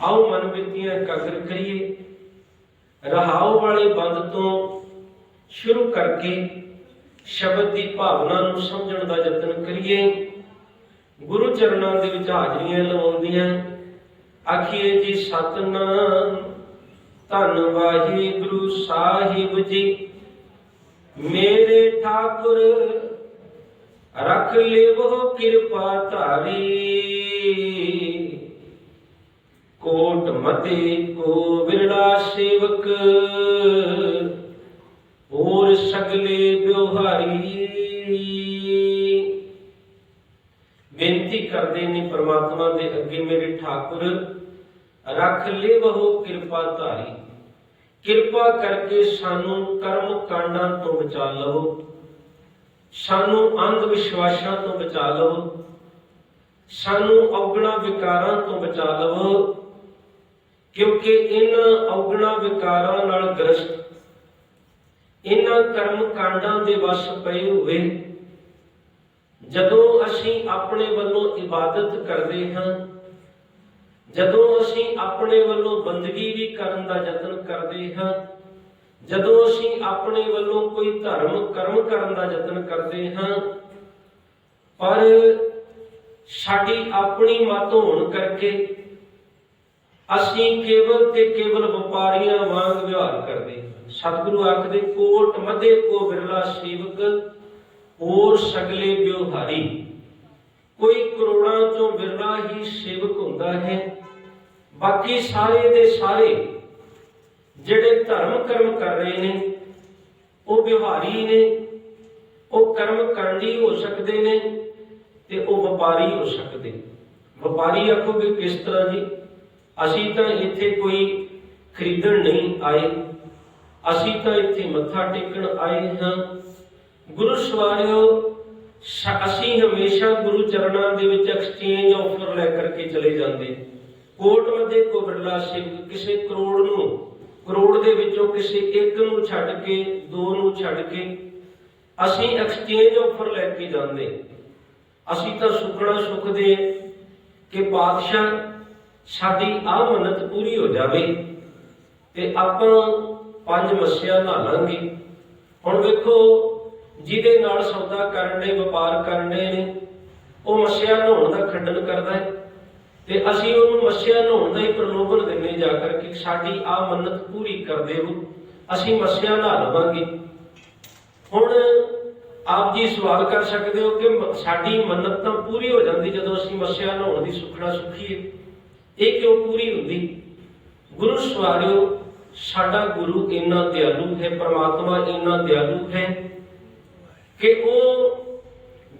ਆਓ ਮਨ ਬਿਰਤੀਆਂ ਇਕਾਗਰ ਕਰੀਏ। ਰਹਾਉ ਵਾਲੇ ਬੰਦ ਤੋਂ ਸ਼ੁਰੂ ਕਰਕੇ ਸ਼ਬਦ ਦੀ ਭਾਵਨਾ ਨੂੰ ਸਮਝਣ ਦਾ ਯਤਨ ਕਰੀਏ। ਗੁਰੂ ਚਰਨਾਂ ਦੇ ਵਿੱਚ ਹਾਜ਼ਰੀਆਂ ਲਵਾਉਂਦੀਆਂ। ਆਖੀਏ ਜੀ, ਸਤਨਾਮ। ਧੰਨ ਵਾਹਿਗੁਰੂ ਸਾਹਿਬ ਜੀ। ਮੇਰੇ ਠਾਕੁਰ, ਰਖ ਲਿਵੋ ਕਿਰਪਾ ਧਾਰੀ। ਕੋਟ ਮਤੇ ਕੋ ਵਿਰਲਾ ਸੇਵਕ, ਹੋਰ ਸਗਲੇ ਬਿਵਹਾਰੀ ਬੇਨਤੀ ਕਰਦੇ ਨੇ ਪ੍ਰਮਾਤਮਾ ਦੇ ਅੱਗੇ ਮੇਰੇ ਠਾਕੁਰ, ਰੱਖ ਬਹੁ ਕਿਰਪਾ ਧਾਰੀ। ਕਿਰਪਾ ਕਰਕੇ ਸਾਨੂੰ ਕਰਮ ਕਾਂਡਾਂ ਤੋਂ ਬਚਾ ਲਵੋ। ਸਾਨੂੰ ਅੰਧ ਵਿਸ਼ਵਾਸਾਂ ਤੋਂ ਬਚਾ ਲਵੋ। ਸਾਨੂੰ ਔਗਣਾ ਵਿਕਾਰਾਂ ਤੋਂ ਬਚਾ ਲਵੋ। ਕਿਉਂਕਿ ਇਹਨਾਂ ਔਗਣਾ ਵਿਕਾਰਾਂ ਨਾਲ ਗ੍ਰਸਤ ਇਹਨਾਂ ਕਰਮ ਕਾਂਡਾਂ ਦੇ ਵਸ ਪਏ ਹੋਏ। ਜਦੋਂ ਅਸੀਂ ਆਪਣੇ ਵੱਲੋਂ ਇਬਾਦਤ ਕਰਦੇ ਹਾਂ, ਜਦੋਂ ਅਸੀਂ ਆਪਣੇ ਵੱਲੋਂ ਬੰਦਗੀ ਵੀ ਕਰਨ ਦਾ ਯਤਨ ਕਰਦੇ ਹਾਂ, ਜਦੋਂ ਅਸੀਂ ਆਪਣੇ ਵੱਲੋਂ ਕੋਈ ਧਰਮ ਕਰਮ ਕਰਨ ਦਾ ਯਤਨ ਕਰਦੇ ਹਾਂ, ਪਰ ਸਾਡੀ ਆਪਣੀ ਮਤ ਹੋਣ ਕਰਕੇ ਅਸੀਂ ਕੇਵਲ ਤੇ ਕੇਵਲ ਵਪਾਰੀਆਂ ਵਾਂਗ ਵਿਵਹਾਰ ਕਰਦੇ ਸਤਿਗੁਰੂ ਆਖਦੇ, ਕੋਟ ਮਧੇ ਕੋ ਬਿਰਲਾ ਸੇਵਕ, ਹੋਰ ਸਗਲੇ ਵਿਵਹਾਰੀ। ਕੋਈ ਕਰੋੜਾਂ ਚੋਂ ਬਿਰਲਾ ਹੀ ਸੇਵਕ ਹੁੰਦਾ ਹੈ। ਬਾਕੀ ਸਾਰੇ ਦੇ ਸਾਰੇ ਜਿਹੜੇ ਧਰਮ ਕਰਮ ਕਰ ਰਹੇ ਨੇ, ਉਹ ਵਿਵਹਾਰੀ ਨੇ, ਉਹ ਕਰਮ ਕਰਨੀ ਹੋ ਸਕਦੇ ਨੇ ਤੇ ਉਹ ਵਪਾਰੀ ਹੋ ਸਕਦੇ ਵਪਾਰੀ ਆਖੋਗੇ ਕਿਸ ਤਰ੍ਹਾਂ ਜੀ? ਅਸੀਂ ਤਾਂ ਇੱਥੇ ਕੋਈ ਖਰੀਦਣ ਨਹੀਂ ਆਏ। ਅਸੀਂ ਤਾਂ ਇੱਥੇ ਮੱਥਾ ਟੇਕਣ ਆਏ ਹਾਂ। ਗੁਰੂ ਸਵਾਰਿਓ ਅਸੀਂ ਹਮੇਸ਼ਾ ਗੁਰੂ ਚਰਨਾਂ ਦੇ ਵਿੱਚ ਐਕਸਚੇਂਜ ਆਫਰ ਲੈ ਕਰਕੇ ਚਲੇ ਜਾਂਦੇ। ਕੋਟ ਮੱਦੇ ਕੋ ਬਿਰਲਾ ਸਿੰਘ ਕਿਸੇ ਕਰੋੜ ਨੂੰ, ਕਰੋੜ ਦੇ ਵਿੱਚੋਂ ਕਿਸੇ ਇੱਕ ਨੂੰ ਛੱਡ ਕੇ, ਦੋ ਨੂੰ ਛੱਡ ਕੇ ਅਸੀਂ ਐਕਸਚੇਂਜ ਆਫਰ ਲੈ ਕੇ ਜਾਂਦੇ। ਅਸੀਂ ਤਾਂ ਸੁਖਣਾ ਸੁਖਦੇ ਕਿ ਬਾਦਸ਼ਾਹ ਸਾਡੀ ਆਹ ਮੰਨਤ ਪੂਰੀ ਹੋ ਜਾਵੇ ਤੇ ਆਪਾਂ ਪੰਜ ਮੱਸਿਆ ਨਹਾ ਲਾਂਗੇ ਹੁਣ ਵੇਖੋ, ਜਿਹਦੇ ਨਾਲ ਸੌਦਾ ਕਰਨ ਦੇ, ਵਪਾਰ ਕਰਨੇ ਨੇ, ਉਹ ਮੱਸਿਆ ਨਹਾਉਣ ਦਾ ਖੰਡਨ ਕਰਦਾ ਹੈ। ਤੇ ਅਸੀਂ ਉਹਨੂੰ ਮੱਸਿਆ ਨਹਾਉਣ ਦਾ ਹੀ ਪ੍ਰਲੋਭਨ ਦਿੰਨੇ ਜਾ ਕਰਕੇ ਸਾਡੀ ਆ ਮੰਨਤ ਪੂਰੀ ਕਰ ਦਿਓ ਅਸੀਂ ਮੱਸਿਆ ਨਹਾ ਲਵਾਂਗੇ। ਹੁਣ ਆਪ ਜੀ ਸਵਾਲ ਕਰ ਸਕਦੇ ਹੋ ਕਿ ਸਾਡੀ ਮੰਨਤ ਤਾਂ ਪੂਰੀ ਹੋ ਜਾਂਦੀ ਜਦੋਂ ਅਸੀਂ ਮੱਸਿਆ ਨਹਾਉਣ ਦੀ ਸੁਖਣਾ ਸੁਖੀਏ। ਇਹ ਕਿਉਂ ਪੂਰੀ ਹੁੰਦੀ? ਗੁਰੂ ਸਵਾਰਿਓ, ਸਾਡਾ ਗੁਰੂ ਇੰਨਾ ਦਿਆਲੂ ਹੈ, ਪ੍ਰਮਾਤਮਾ ਇੰਨਾ ਦਿਆਲੂ ਹੈ ਕਿ ਉਹ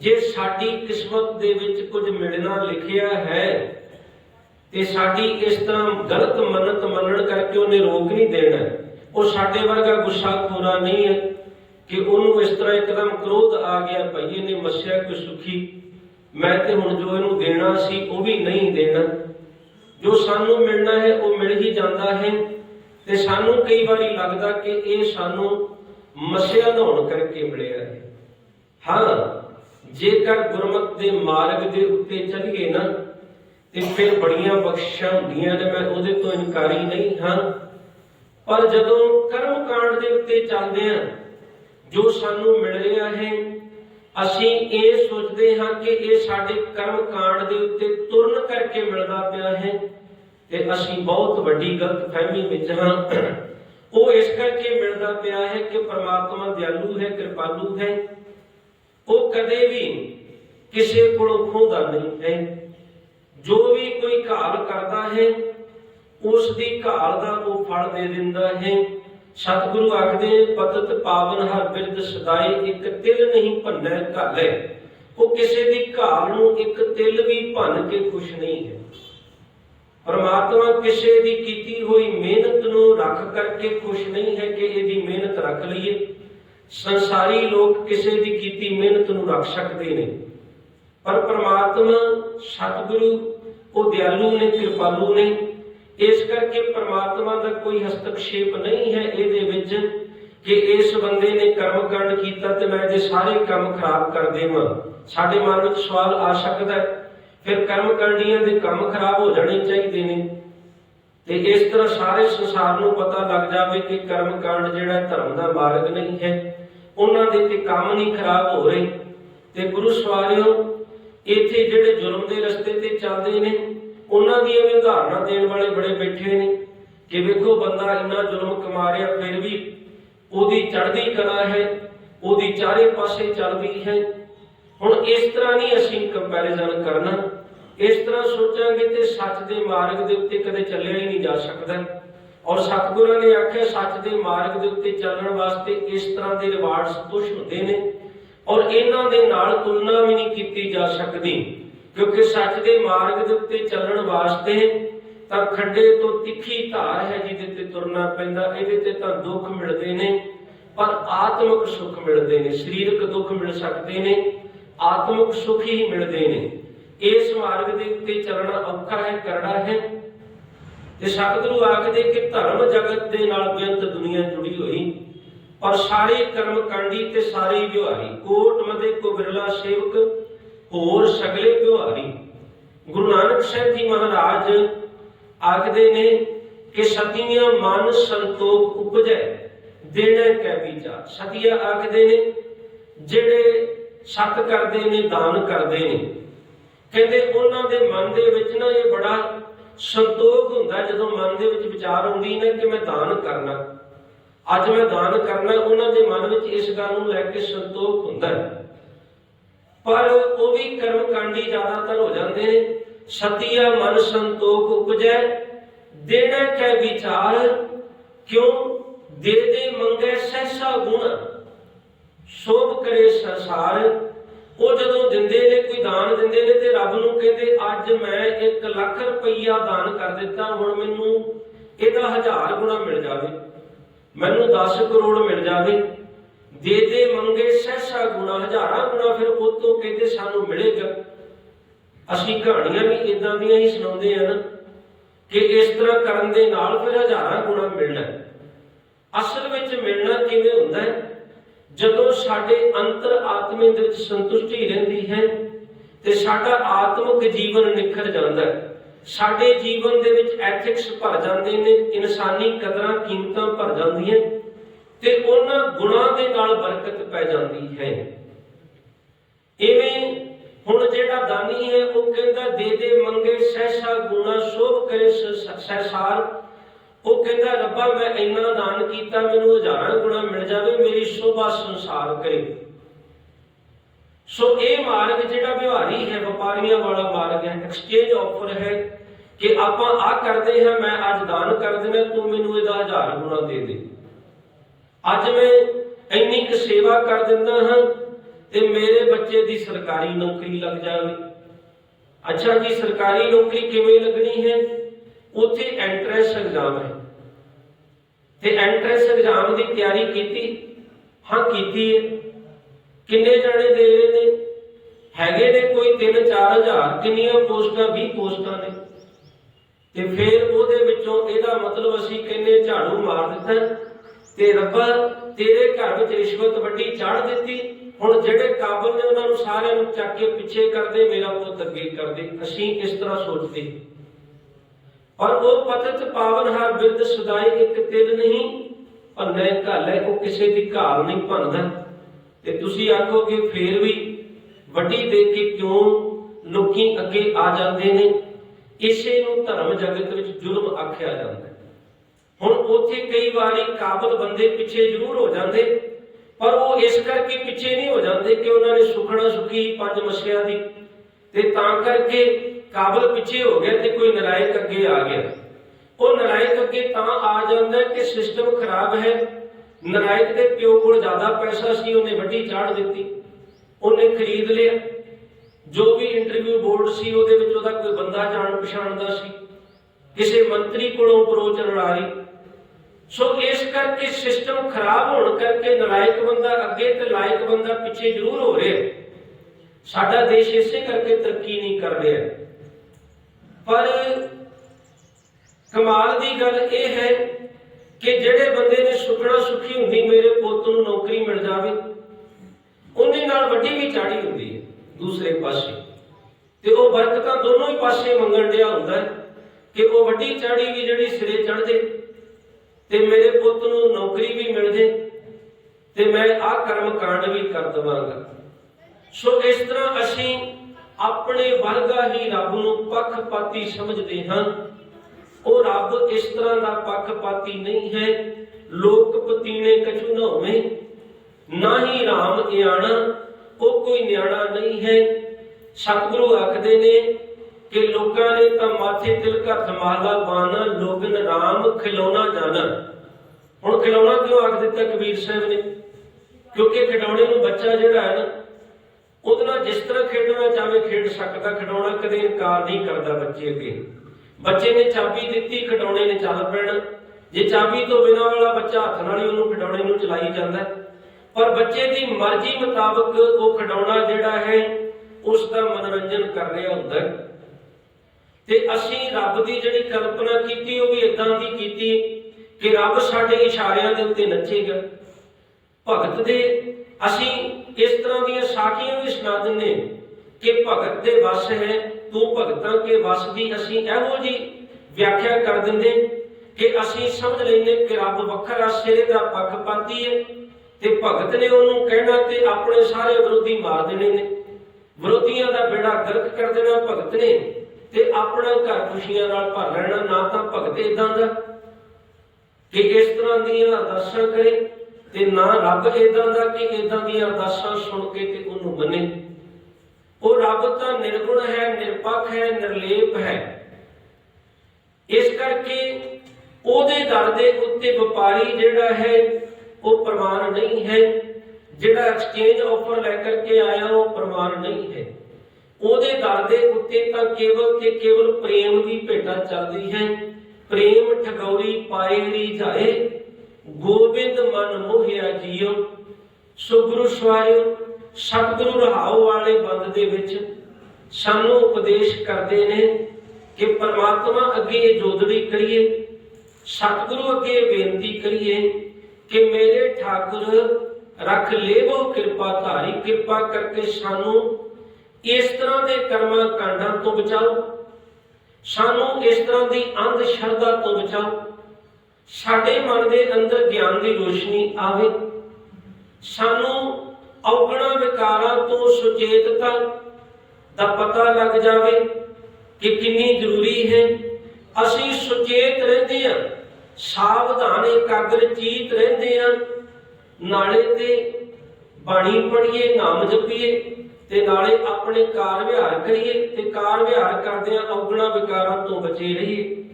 ਜੇ ਸਾਡੀ ਕਿਸਮਤ ਦੇ ਵਿੱਚ ਕੁਝ ਮਿਲਣਾ ਲਿਖਿਆ ਹੈ ਤੇ ਸਾਡੀ ਇਸ ਤਰ੍ਹਾਂ ਗਲਤ ਮੰਨਤ ਮੰਨਣ ਕਰਕੇ ਉਹਨੇ ਰੋਕ ਨਹੀਂ ਦੇਣਾ। ਉਹ ਸਾਡੇ ਵਰਗਾ ਗੁੱਸਾ ਖੋਰਾ ਨਹੀਂ ਹੈ ਕਿ ਉਹਨੂੰ ਇਸ ਤਰ੍ਹਾਂ ਇੱਕਦਮ ਕ੍ਰੋਧ ਆ ਗਿਆ, ਭਈ ਇਹਨੇ ਮੱਸਿਆ ਕੋਈ ਸੁਖੀ। ਮੈਂ ਤੇ ਹੁਣ ਜੋ ਇਹਨੂੰ ਦੇਣਾ ਸੀ, ਉਹ ਵੀ ਨਹੀਂ ਦੇਣਾ। ਜੋ ਸਾਨੂੰ ਮਿਲਣਾ ਹੈ, ਉਹ ਮਿਲ ਹੀ ਜਾਂਦਾ ਹੈ। ਤੇ ਸਾਨੂੰ ਕਈ ਵਾਰੀ ਲੱਗਦਾ ਕਿ ਇਹ ਸਾਨੂੰ ਮਸਿਆ ਨਹਾਉਣ ਕਰਕੇ ਮਿਲਿਆ ਹੈ। ਹਾਂ, ਜੇਕਰ ਗੁਰਮਤ ਦੇ ਮਾਰਗ ਦੇ ਉੱਤੇ ਚੱਲੀਏ ਨਾ, ਤੇ ਫਿਰ ਬੜੀਆਂ ਬਖਸ਼ਾਂ ਹੁੰਦੀਆਂ ਨੇ, ਮੈਂ ਉਹਦੇ ਤੋਂ ਇਨਕਾਰੀ ਨਹੀਂ, ਹਾਂ। ਪਰ ਜਦੋਂ ਕਰਮ ਕਾਂਡ ਦੇ ਉੱਤੇ ਚੱਲਦੇ ਹਾਂ, ਜੋ ਸਾਨੂੰ ਮਿਲ ਰਿਹਾ ਹੈ ਅਸੀਂ ਇਹ ਸੋਚਦੇ ਹਾਂ ਕਿ ਇਹ ਸਾਡੇ ਕਰਮ ਕਾਂਡ ਦੇ ਉੱਤੇ ਤੁਰਨ ਕਰਕੇ ਮਿਲਦਾ ਪਿਆ ਹੈ ਤੇ ਅਸੀਂ ਬਹੁਤ ਵੱਡੀ ਗਲਤ ਫਹਿਮੀ ਵਿੱਚ ਹਾਂ। ਉਹ ਇਸ ਕਰਕੇ ਮਿਲਦਾ ਪਿਆ ਹੈ ਕਿ ਪ੍ਰਮਾਤਮਾ ਦਿਆਲੂ ਹੈ, ਕਿਰਪਾਲੂ ਹੈ। ਉਹ ਕਦੇ ਵੀ ਕਿਸੇ ਕੋਲੋਂ ਖੋਦਾ ਨਹੀਂ ਹੈ। ਜੋ ਵੀ ਕੋਈ ਘਾਲ ਕਰਦਾ ਹੈ, ਉਸ ਦੀ ਘਾਲ ਦਾ ਉਹ ਫਲ ਦੇ ਦਿੰਦਾ ਹੈ। ਸਤਿਗੁਰੂ ਆਖਦੇ ਪਤਤ ਪਾਵਨ ਹਰ ਬਿਰਦ ਸਦਾਈ ਇੱਕ ਤਿਲ ਨਹੀਂ ਭੰਨੈ ਘਾਲੇ। ਉਹ ਕਿਸੇ ਦੀ ਘਾਲ ਨੂੰ ਇੱਕ ਤਿਲ ਵੀ ਭੰਨ ਕੇ ਖੁਸ਼ ਨਹੀਂ ਹੈ। ਪਰਮਾਤਮਾ ਕਿਸੇ ਦੀ ਕੀਤੀ ਹੋਈ ਮਿਹਨਤ ਨੂੰ ਰੱਖ ਕਰਕੇ ਖੁਸ਼ ਨਹੀਂ ਹੈ ਕਿ ਇਹਦੀ ਮਿਹਨਤ ਰੱਖ ਲਈਏ। ਸੰਸਾਰੀ ਲੋਕ ਕਿਸੇ ਦੀ ਕੀਤੀ ਮਿਹਨਤ ਨੂੰ ਰੱਖ ਸਕਦੇ ਨੇ। ਪਰ ਪ੍ਰਮਾਤਮਾ, ਸਤਿਗੁਰੂ, ਉਹ ਦਿਆਲੂ ਨੇ, ਕਿਰਪਾਲੂ ਨੇ ਇਸ ਕਰਕੇ ਪ੍ਰਮਾਤਮਾ ਦਾ ਕੋਈ ਹਸਤਕਸ਼ੇਪ ਨਹੀਂ ਹੈ ਇਹਦੇ ਵਿੱਚ ਕਿ ਇਸ ਬੰਦੇ ਨੇ ਕਰਮ ਕਾਂਡ ਕੀਤਾ ਤੇ ਮੈਂ ਜੇ ਸਾਰੇ ਕੰਮ ਖਰਾਬ ਕਰ ਦੇਵਾਂ। ਸਾਡੇ ਮਨ ਵਿੱਚ ਸਵਾਲ ਆ ਸਕਦਾ ਹੈ। ਫਿਰ ਕਰਮ ਕਾਂਡੀਆਂ ਦੇ ਕੰਮ ਖਰਾਬ ਹੋ ਜਾਣੇ ਚਾਹੀਦੇ ਨੇ। ਤੇ ਇਸ ਤਰ੍ਹਾਂ ਸਾਰੇ ਸੰਸਾਰ ਨੂੰ ਪਤਾ ਲੱਗ ਜਾਵੇ ਕਿ ਕਰਮ ਕਾਂਡ ਜਿਹੜਾ ਧਰਮ ਦਾ ਮਾਰਗ ਨਹੀਂ ਹੈ। ਉਹਨਾਂ ਦੇ ਤੇ ਕੰਮ ਨਹੀਂ ਖਰਾਬ ਹੋ ਰਹੇ। ਤੇ ਗੁਰੂ ਸਵਾਰਿਓ, ਇੱਥੇ ਜਿਹੜੇ ਜ਼ੁਲਮ ਦੇ ਰਸਤੇ ਤੇ ਚੱਲਦੇ ਨੇ ਉਹਨਾਂ ਦੀਆਂ ਵੀ ਉਦਾਹਰਨਾਂ ਦੇਣ ਵਾਲੇ ਬੜੇ ਬੈਠੇ ਨੇ ਕਿ ਵੇਖੋ ਬੰਦਾ ਇੰਨਾ ਜ਼ੁਲਮ ਕਮਾ ਰਿਹਾ, ਫਿਰ ਵੀ ਉਹਦੀ ਚੜ੍ਹਦੀ ਕਲਾ ਹੈ, ਉਹਦੀ ਚਾਰੇ ਪਾਸੇ ਚੱਲਦੀ ਹੈ। ਹੁਣ ਇਸ ਤਰ੍ਹਾਂ ਨਹੀਂ ਅਸੀਂ ਕੰਪੈਰੀਜ਼ਨ ਕਰਨਾ। ਇਸ ਤਰ੍ਹਾਂ ਸੋਚਾਂਗੇ ਤੇ ਸੱਚ ਦੇ ਮਾਰਗ ਦੇ ਉੱਤੇ ਕਦੇ ਚੱਲਿਆ ਹੀ ਨਹੀਂ ਜਾ ਸਕਦਾ। ਔਰ ਸਤਿਗੁਰਾਂ ਨੇ ਆਖਿਆ, ਸੱਚ ਦੇ ਮਾਰਗ ਦੇ ਉੱਤੇ ਚੱਲਣ ਵਾਸਤੇ ਇਸ ਤਰ੍ਹਾਂ ਦੇ ਰਿਵਾਰਡਸ ਕੁਝ ਹੁੰਦੇ ਨੇ। ਔਰ ਇਹਨਾਂ ਦੇ ਨਾਲ ਤੁਲਨਾ ਵੀ ਨਹੀਂ ਕੀਤੀ ਜਾ ਸਕਦੀ। ਕਿਉਂਕਿ ਸੱਚ ਦੇ ਮਾਰਗ ਦੇ ਉੱਤੇ ਚੱਲਣ ਵਾਸਤੇ ਤਾਂ ਖੱਡੇ ਤੋਂ ਤਿੱਖੀ ਧਾਰ ਹੈ ਜਿਹਦੇ ਤੇ ਤੁਰਨਾ ਪੈਂਦਾ, ਇਹਦੇ ਤੇ ਤਾਂ ਦੁੱਖ ਮਿਲਦੇ ਨੇ, ਪਰ ਆਤਮਿਕ ਸੁੱਖ ਮਿਲਦੇ ਨੇ, ਸਰੀਰਕ ਦੁੱਖ ਮਿਲ ਸਕਦੇ ਨੇ, ਆਤਮਿਕ ਸੁੱਖ ਹੀ ਮਿਲਦੇ ਨੇ। ਇਸ ਮਾਰਗ ਦੇ ਉੱਤੇ ਚੱਲਣਾ ਔਖਾ ਹੈ, ਕਰੜਾ ਹੈ। ਤੇ ਸਤਿਗੁਰੂ ਆਖਦੇ ਕਿ ਧਰਮ ਜਗਤ ਦੇ ਨਾਲ ਬੇਅੰਤ ਦੁਨੀਆ ਜੁੜੀ ਹੋਈ, ਪਰ ਸਾਰੇ ਕਰਮ ਕਾਂਡੀ ਤੇ ਸਾਰੇ ਵਿਵਹਾਰੀ ਕੋਟ ਮਦੇ ਕੋ ਬਿਰਲਾ ਸੇਵਕ ਹੋਰ ਸਗਲੇ ਵਿਵਹਾਰੀ ਗੁਰੂ ਨਾਨਕ ਸਾਹਿਬ ਜੀ ਮਹਾਰਾਜ ਆਖਦੇ ਨੇ ਕਿ ਸਤੀਆਂ ਮਨ ਸੰਤੋਖ ਉਪਜੈ, ਦੇਣਾ ਕੈ ਵਿਚਾਰ ਸਤੀਆ ਆਖਦੇ ਨੇ, ਜਿਹੜੇ ਸਤ ਕਰਦੇ ਨੇ, ਦਾਨ ਕਰਦੇ ਨੇ। ਕਹਿੰਦੇ ਉਹਨਾਂ ਦੇ ਮਨ ਦੇ ਵਿੱਚ ਨਾ ਇਹ ਬੜਾ ਸੰਤੋਖ ਹੁੰਦਾ, ਜਦੋਂ ਮਨ ਦੇ ਵਿੱਚ ਵਿਚਾਰ ਆਉਂਦੀ ਨਾ ਕਿ ਮੈਂ ਦਾਨ ਕਰਨਾ। ਅੱਜ ਮੈਂ ਦਾਨ ਕਰਨਾ, ਉਹਨਾਂ ਦੇ ਮਨ ਵਿੱਚ ਇਸ ਗੱਲ ਨੂੰ ਲੈ ਕੇ ਸੰਤੋਖ ਹੁੰਦਾ ਹੈ। ਪਰ ਉਹ ਵੀ ਕਰਮ ਕਾਂਡੀ ਜ਼ਿਆਦਾਤਰ ਹੋ ਜਾਂਦੇ। ਨੇ ਮਨ ਸੰਤੋਖ ਉਪਜੈ, ਦੇਣਾ ਕੈ ਵਿਚਾਰ, ਕਿਉਂ? ਦੇ ਦੇ ਮੰਗੇ ਸਹਿਸਾ ਗੁਣ, ਸੋਭ ਕਰੇ ਸੰਸਾਰ। ਉਹ ਜਦੋਂ ਦਿੰਦੇ ਨੇ, ਕੋਈ ਦਾਨ ਦਿੰਦੇ ਨੇ ਤੇ ਰੱਬ ਨੂੰ ਕਹਿੰਦੇ, ਅੱਜ ਮੈਂ 1 ਲੱਖ ਰੁਪਈਆ ਦਾਨ ਕਰ ਦਿੱਤਾ, ਹੁਣ ਮੈਨੂੰ ਇਹਦਾ ਹਜ਼ਾਰ ਗੁਣਾ ਮਿਲ ਜਾਵੇ। ਮੈਨੂੰ 10 ਕਰੋੜ ਮਿਲ ਜਾਵੇ। ਦੇ ਦੇ ਮੰਗੇ ਸਹਿਸਾ ਗੁਣਾ, ਹਜ਼ਾਰਾਂ ਗੁਣਾ, ਫਿਰ ਉਹ ਤੋਂ ਕਹਿੰਦੇ ਸਾਨੂੰ ਮਿਲੇਗਾ। ਅਸੀਂ ਕਹਾਣੀਆਂ ਵੀ ਇਦਾਂ ਦੀਆਂ ਹੀ ਸੁਣਾਉਂਦੇ ਆ ਨਾ ਕਿ ਇਸ ਤਰ੍ਹਾਂ ਕਰਨ ਦੇ ਨਾਲ ਫਿਰ ਹਜ਼ਾਰਾਂ ਗੁਣਾ ਮਿਲਣਾ। ਅਸਲ ਵਿੱਚ ਮਿਲਣਾ ਕਿਵੇਂ ਹੁੰਦਾ ਹੈ? ਜਦੋਂ ਸਾਡੇ ਅੰਤਰ ਆਤਮੇ ਦੇ ਵਿੱਚ ਸੰਤੁਸ਼ਟੀ ਰਹਿੰਦੀ ਹੈ ਤੇ ਸਾਡਾ ਆਤਮਿਕ ਜੀਵਨ ਨਿਖਰ ਜਾਂਦਾ ਹੈ। ਸਾਡੇ ਜੀਵਨ ਦੇ ਵਿੱਚ ਐਥਿਕਸ ਭਰ ਜਾਂਦੇ ਨੇ, ਇਨਸਾਨੀ ਕਦਰਾਂ ਕੀਮਤਾਂ ਭਰ ਜਾਂਦੀਆਂ। ਤੇ ਉਹਨਾਂ ਗੁਣਾਂ ਦੇ ਨਾਲ ਬਰਕਤ ਪੈ ਜਾਂਦੀ ਹੈ। ਇਵੇਂ ਹੁਣ ਜਿਹੜਾ ਦਾਨੀ ਹੈ, ਉਹ ਕਹਿੰਦਾ, ਦੇ ਦੇ ਮੰਗੇ ਸਹਿਸਾ ਗੁਣਾ ਸ਼ੋਭ ਕਰੇ ਸਹਿਸਾਰ। ਉਹ ਕਹਿੰਦਾ, ਰੱਬਾ, ਮੈਂ ਇੰਨਾ ਦਾਨ ਕੀਤਾ, ਮੈਨੂੰ ਹਜ਼ਾਰਾਂ ਗੁਣਾ ਮਿਲ ਜਾਵੇ, ਮੇਰੀ ਸ਼ੋਭਾ ਸੰਸਾਰ ਕਰੇ। ਸੋ ਇਹ ਮਾਰਗ ਜਿਹੜਾ ਵਿਵਹਾਰੀ ਹੈ, ਵਪਾਰੀਆਂ ਵਾਲਾ ਮਾਰਗ ਹੈ ਐਕਸਚੇਂਜ ਆਫਰ ਹੈ ਕਿ ਆਪਾਂ ਆ ਕਰਦੇ ਹਾਂ, ਮੈਂ ਅੱਜ ਦਾਨ ਕਰ ਦੇਣਾ ਤੂੰ ਮੈਨੂੰ ਇਹਦਾ ਹਜ਼ਾਰ ਗੁਣਾ ਦੇ ਦੇ। ਅੱਜ ਮੈਂ ਇੰਨੀ ਕੁ ਸੇਵਾ ਕਰ ਦਿੰਦਾ ਹਾਂ ਤੇ ਮੇਰੇ ਬੱਚੇ ਦੀ ਸਰਕਾਰੀ ਨੌਕਰੀ ਲੱਗ ਜਾਵੇ। ਅੱਛਾ ਜੀ, ਸਰਕਾਰੀ ਨੌਕਰੀ ਕਿਵੇਂ ਲੱਗਣੀ ਹੈ? ਉੱਥੇ ਐਂਟਰੈਂਸ ਐਗਜ਼ਾਮ ਹੈ। ਤੇ ਐਂਟਰੈਂਸ ਐਗਜ਼ਾਮ ਦੀ ਤਿਆਰੀ ਕੀਤੀ? ਹਾਂ, ਕੀਤੀ ਹੈ। ਕਿੰਨੇ ਜਾਣੇ ਦੇ ਰਹੇ ਨੇ? ਹੈਗੇ ਨੇ ਕੋਈ 3-4000 ਕਿੰਨੀਆਂ ਪੋਸਟਾਂ? 20 ਪੋਸਟਾਂ ਨੇ। ਤੇ ਫਿਰ ਉਹਦੇ ਵਿੱਚੋਂ ਇਹਦਾ ਮਤਲਬ ਅਸੀਂ ਕਹਿੰਨੇ ਝਾੜੂ ਮਾਰ ਦਿੱਤਾ? ਤੇ ਰੱਬਾ ਤੇਰੇ ਘਰ ਵਿੱਚ ਰਿਸ਼ਵਤ ਵੱਡੀ ਚਾੜ ਦਿੱਤੀ। ਹੁਣ ਜਿਹੜੇ ਕਾਬਲ ਨੇ ਉਹਨਾਂ ਨੂੰ ਸਾਰਿਆਂ ਨੂੰ ਚੱਕ ਕੇ ਪਿੱਛੇ ਕਰਦੇ, ਮੇਰਾ ਪੁੱਤ ਅੱਗੇ ਕਰਦੇ। ਅਸੀਂ ਇਸ ਤਰ੍ਹਾਂ ਸੋਚਦੇ? ਪਰ ਉਹ ਪਤਤ ਪਾਵਨ ਹਰ ਬਿਰਧ ਸਦਾਈ ਇੱਕ ਤਿਲ ਨਹੀਂ ਭੰਨੇ ਘਾਲੇ, ਉਹ ਕਿਸੇ ਦੀ ਘਾਲ ਨਹੀਂ ਭੰਨਦਾ। ਤੇ ਤੁਸੀਂ ਆਖੋਗੇ, ਫੇਰ ਵੀ ਵੱਡੀ ਦੇਖ ਕੇ ਕਿਉਂ ਲੋਕੀ ਅੱਗੇ ਆ ਜਾਂਦੇ ਨੇ? ਇਸੇ ਨੂੰ ਧਰਮ ਜਗਤ ਵਿੱਚ ਜ਼ੁਲਮ ਆਖਿਆ ਜਾਂਦਾ ਹੈ। ਹੁਣ ਉੱਥੇ ਕਈ ਵਾਰੀ ਕਾਬਲ ਬੰਦੇ ਪਿੱਛੇ ਜ਼ਰੂਰ ਹੋ ਜਾਂਦੇ, ਪਰ ਉਹ ਇਸ ਕਰਕੇ ਪਿੱਛੇ ਨਹੀਂ ਹੋ ਜਾਂਦੇ ਕਿ ਉਹਨਾਂ ਨੇ ਸੁਖਣਾ ਸੁਖੀ ਪੰਜ ਮਸਲਿਆਂ ਦੀ। ਤੇ ਤਾਂ ਕਰਕੇ ਕਾਬਲ ਪਿੱਛੇ ਹੋ ਗਿਆ ਤੇ ਕੋਈ ਨਰਾਇਕ ਅੱਗੇ ਆ ਗਿਆ। ਉਹ ਨਰਾਇਕ ਅੱਗੇ ਤਾਂ ਆ ਜਾਂਦਾ ਕਿ ਸਿਸਟਮ ਖਰਾਬ ਹੈ। ਨਰਾਇਕ ਦੇ ਪਿਓ ਕੋਲ ਜ਼ਿਆਦਾ ਪੈਸਾ ਸੀ, ਉਹਨੇ ਵੱਡੀ ਚਾੜ ਦਿੱਤੀ। ਉਹਨੇ ਖਰੀਦ ਲਿਆ। ਜੋ ਵੀ ਇੰਟਰਵਿਊ ਬੋਰਡ ਸੀ, ਉਹਦੇ ਵਿੱਚ ਉਹਦਾ ਕੋਈ ਬੰਦਾ ਜਾਣ ਪਛਾਣ ਦਾ ਸੀ। ਕਿਸੇ ਮੰਤਰੀ ਕੋਲੋਂ ਅਪਰੋਚ ਰੜਾਈ ਸੋ ਇਸ ਕਰਕੇ ਸਿਸਟਮ ਖਰਾਬ ਹੋਣ ਕਰਕੇ ਨਲਾਇਕ ਬੰਦਾ ਅੱਗੇ ਤੇ ਲਾਇਕ ਬੰਦਾ ਪਿੱਛੇ ਜ਼ਰੂਰ ਹੋ ਰਿਹਾ। ਸਾਡਾ ਦੇਸ਼ ਇਸੇ ਕਰਕੇ ਤਰੱਕੀ ਨਹੀਂ ਕਰ ਰਿਹਾ। ਪਰ ਕਮਾਲ ਦੀ ਗੱਲ ਇਹ ਹੈ ਕਿ ਜਿਹੜੇ ਬੰਦੇ ਨੇ ਸੁਖਣਾ ਸੁਖੀ ਹੁੰਦੀ, ਮੇਰੇ ਪੁੱਤ ਨੂੰ ਨੌਕਰੀ ਮਿਲ ਜਾਵੇ, ਉਹਦੇ ਨਾਲ ਵੱਡੀ ਵੀ ਚਾੜੀ ਹੁੰਦੀ ਹੈ ਦੂਸਰੇ ਪਾਸੇ। ਤੇ ਉਹ ਬਰਕਤਾਂ ਦੋਨੋਂ ਹੀ ਪਾਸੇ ਮੰਗਣ ਡਿਆ ਹੁੰਦਾ ਹੈ। ਕਿ ਉਹ ਵੱਡੀ ਚਾੜੀ ਵੀ ਜਿਹੜੀ ਸਿਰੇ ਚੜ ਜੇ ਤੇ ਮੇਰੇ ਪੁੱਤ ਨੂੰ ਨੌਕਰੀ ਵੀ ਮਿਲ ਜੇ ਤੇ ਮੈਂ ਆਹ ਕਰਮ ਕਾਂਡ ਵੀ ਕਰ ਦਵਾਂਗਾ। ਸੋ ਇਸ ਤਰ੍ਹਾਂ ਅਸੀਂ ਆਪਣੇ ਵਰਗਾ ਹੀ ਰੱਬ ਨੂੰ ਪੱਖਪਾਤੀ ਸਮਝਦੇ ਹਾਂ। ਉਹ ਰੱਬ ਇਸ ਤਰ੍ਹਾਂ ਦਾ ਪੱਖਪਾਤੀ ਨਹੀਂ ਹੈ। ਲੋਕ ਪਤੀਣੇ ਕਛੂ ਨਾ ਹੋਵੇ, ਨਾ ਹੀ ਰਾਮ ਇਆਣਾ, ਉਹ ਕੋਈ ਨਿਆਣਾ ਨਹੀਂ ਹੈ। ਸਤਿਗੁਰੂ ਆਖਦੇ ਨੇ ਕਿ ਲੋਕਾਂ ਨੇ ਤਾਂ ਮਾਥੇ ਤਿਲਕ ਹੱਥ ਮਾਲਾ ਲੋਗਨ RAM ਖਿਲੌਣਾ ਜਾਣਾ ਹੁਣ ਖਿਲੌਣਾ ਕਿਉਂ ਆਖ ਦਿੱਤਾ ਕਬੀਰ ਸਾਹਿਬ ਨੇ? ਕਿਉਂਕਿ ਖਿਡੌਣੇ ਨੂੰ ਬੱਚਾ ਜਿਹੜਾ ਹੈ ਨਾ, ਉਹਦੇ ਨਾਲ ਜਿਸ ਤਰ੍ਹਾਂ ਖੇਡਣਾ ਚਾਹੇ ਖੇਡ ਸਕਦਾ, ਖਿਡੌਣਾ ਕਦੇ ਇਨਕਾਰ ਨਹੀਂ ਕਰਦਾ ਬੱਚੇ ਅੱਗੇ। ਬੱਚੇ ਨੇ ਚਾਬੀ ਦਿੱਤੀ, ਖਿਡੌਣੇ ਨੇ ਚੱਲ ਪੈਣਾ। ਜੇ ਚਾਬੀ ਤੋਂ ਬਿਨਾਂ ਵਾਲਾ ਬੱਚਾ ਹੱਥ ਨਾਲ ਹੀ ਉਹਨੂੰ ਖਿਡੌਣੇ ਨੂੰ ਚਲਾਈ ਜਾਂਦਾ ਪਰ ਬੱਚੇ ਦੀ ਮਰਜ਼ੀ ਮੁਤਾਬਕ ਉਹ ਖਿਡੌਣਾ ਜਿਹੜਾ ਹੈ, ਉਸ ਦਾ ਮਨੋਰੰਜਨ ਕਰ ਰਿਹਾ ਹੁੰਦਾ ਹੈ। ਤੇ ਅਸੀਂ ਰੱਬ ਦੀ ਜਿਹੜੀ ਕਲਪਨਾ ਕੀਤੀ, ਉਹ ਵੀ ਇਦਾਂ ਦੀ ਕੀਤੀ ਕਿ ਰੱਬ ਸਾਡੇ ਇਸ਼ਾਰਿਆਂ ਦੇ ਉੱਤੇ ਨੱਚੇਗਾ। ਭਗਤ ਦੇ ਅਸੀਂ ਇਸ ਤਰ੍ਹਾਂ ਦੀਆਂ ਸਾਖੀਆਂ ਵੀ ਸੁਣਾ ਦਿੰਨੇ ਕਿ ਭਗਤ ਦੇ ਵਸ ਹੈ, ਤੂੰ ਭਗਤਾਂ ਕੇ ਵਸ ਦੀ। ਅਸੀਂ ਇਹੋ ਜੀ ਵਿਆਖਿਆ ਕਰ ਦਿੰਦੇ ਕਿ ਅਸੀਂ ਸਮਝ ਲੈਂਦੇ ਕਿ ਰੱਬ ਵੱਖਰਾ ਸਿਰੇ ਦਾ ਪੱਖਪਾਤੀ ਹੈ ਤੇ ਭਗਤ ਨੇ ਉਹਨੂੰ ਕਹਿਣਾ ਤੇ ਆਪਣੇ ਸਾਰੇ ਵਿਰੋਧੀ ਮਾਰ ਦੇਣੇ ਨੇ। ਵਿਰੋਧੀਆਂ ਦਾ ਬੇੜਾ ਗਰਕ ਕਰ ਦੇਣਾ ਭਗਤ ਨੇ। ਤੇ ਆਪਣਾ ਘਰ ਖੁਸ਼ੀਆਂ ਨਾਲ ਭਰ ਲੈਣਾ, ਨਾ ਤਾਂ ਭਗਤ ਇਦਾਂ ਦਾ ਕਿ ਇਸ ਤਰ੍ਹਾਂ ਦੀਆਂ ਅਰਦਾਸਾਂ ਕਰੇ ਤੇ ਨਾ ਰੱਬ ਇਦਾਂ ਦਾ ਕਿ ਇਦਾਂ ਦੀਆਂ ਅਰਦਾਸਾਂ ਸੁਣ ਕੇ ਤੇ ਉਹਨੂੰ ਮੰਨੇ। ਉਹ ਰੱਬ ਤਾਂ ਨਿਰਗੁਣ ਹੈ, ਨਿਰਪੱਖ ਹੈ, ਨਿਰਲੇਪ ਹੈ। ਇਸ ਕਰਕੇ ਉਹਦੇ ਦਰ ਦੇ ਉੱਤੇ ਵਪਾਰੀ ਜਿਹੜਾ ਹੈ, ਉਹ ਪ੍ਰਮਾਣ ਨਹੀਂ ਹੈ। ਜਿਹੜਾ ਐਕਸਚੇਂਜ ਆਫਰ ਲੈ ਕਰਕੇ ਆਇਆ, ਉਹ ਪ੍ਰਮਾਣ ਨਹੀਂ ਹੈ। ਉਹਦੇ ਦਰ ਦੇ ਉੱਤੇ ਤਾਂ ਕੇਵਲ ਤੇ ਕੇਵਲ ਪ੍ਰੇਮ ਦੀ ਭੇਟਾ ਚੱਲਦੀ ਹੈ। ਪ੍ਰੇਮ ਠਗੌਰੀ ਪਾਏ ਰੀਝਾਏ ਗੋਬਿੰਦ ਮਨ ਮੋਹਿਆ ਜੀਓ। ਸੋ ਸਵਾਰਿਓ, ਸਤਿਗੁਰੂ ਰਹਾਉ ਵਾਲੇ ਬੰਦ ਦੇ ਵਿੱਚ ਸਾਨੂੰ ਉਪਦੇਸ਼ ਕਰਦੇ ਨੇ ਕਿ ਪਰਮਾਤਮਾ ਅੱਗੇ ਇਹ ਜੋਦੜੀ ਕਰੀਏ, ਸਤਿਗੁਰੂ ਅੱਗੇ ਬੇਨਤੀ ਕਰੀਏ ਕਿ ਮੇਰੇ ਠਾਕੁਰ ਰੱਖ ਲੇਵੋ ਕਿਰਪਾ ਧਾਰੀ, ਕਿਰਪਾ ਕਰਕੇ ਸਾਨੂੰ ਇਸ ਤਰ੍ਹਾਂ ਦੇ ਕਰਮਾਂ ਕਾਂਡਾਂ ਤੋਂ ਬਚਾਓ। ਸਾਨੂੰ ਇਸ ਤਰ੍ਹਾਂ ਦੀ ਅੰਧ ਸ਼ਰਧਾ ਤੋਂ ਬਚਾਓ। ਸਾਡੇ ਮਨ ਦੇ ਅੰਦਰ ਗਿਆਨ ਦੀ ਰੋਸ਼ਨੀ ਆਵੇ। ਸਾਨੂੰ ਔਗਣਾ ਵਿਕਾਰਾਂ ਤੋਂ ਸੁਚੇਤਤਾ ਦਾ ਪਤਾ ਲੱਗ ਜਾਵੇ ਕਿ ਕਿੰਨੀ ਜ਼ਰੂਰੀ ਹੈ। ਅਸੀਂ ਸੁਚੇਤ ਰਹਿੰਦੇ ਹਾਂ, ਸਾਵਧਾਨ, ਇਕਾਗਰ, ਚੀਤ ਰਹਿੰਦੇ ਹਾਂ। ਨਾਲੇ ਤੇ ਬਾਣੀ ਪੜ੍ਹੀਏ, ਨਾਮ ਜਪੀਏ। ਤੇ ਨਾਲੇ ਆਪਣੇ ਕਾਰ ਵਿਹਾਰ ਕਰੀਏ ਤੇ ਕਾਰ ਵਿਹਾਰ ਕਰਦਿਆਂ ਔਗਣਾ ਵਿਕਾਰਾਂ ਤੋਂ ਬਚੇ ਰਹੀਏ।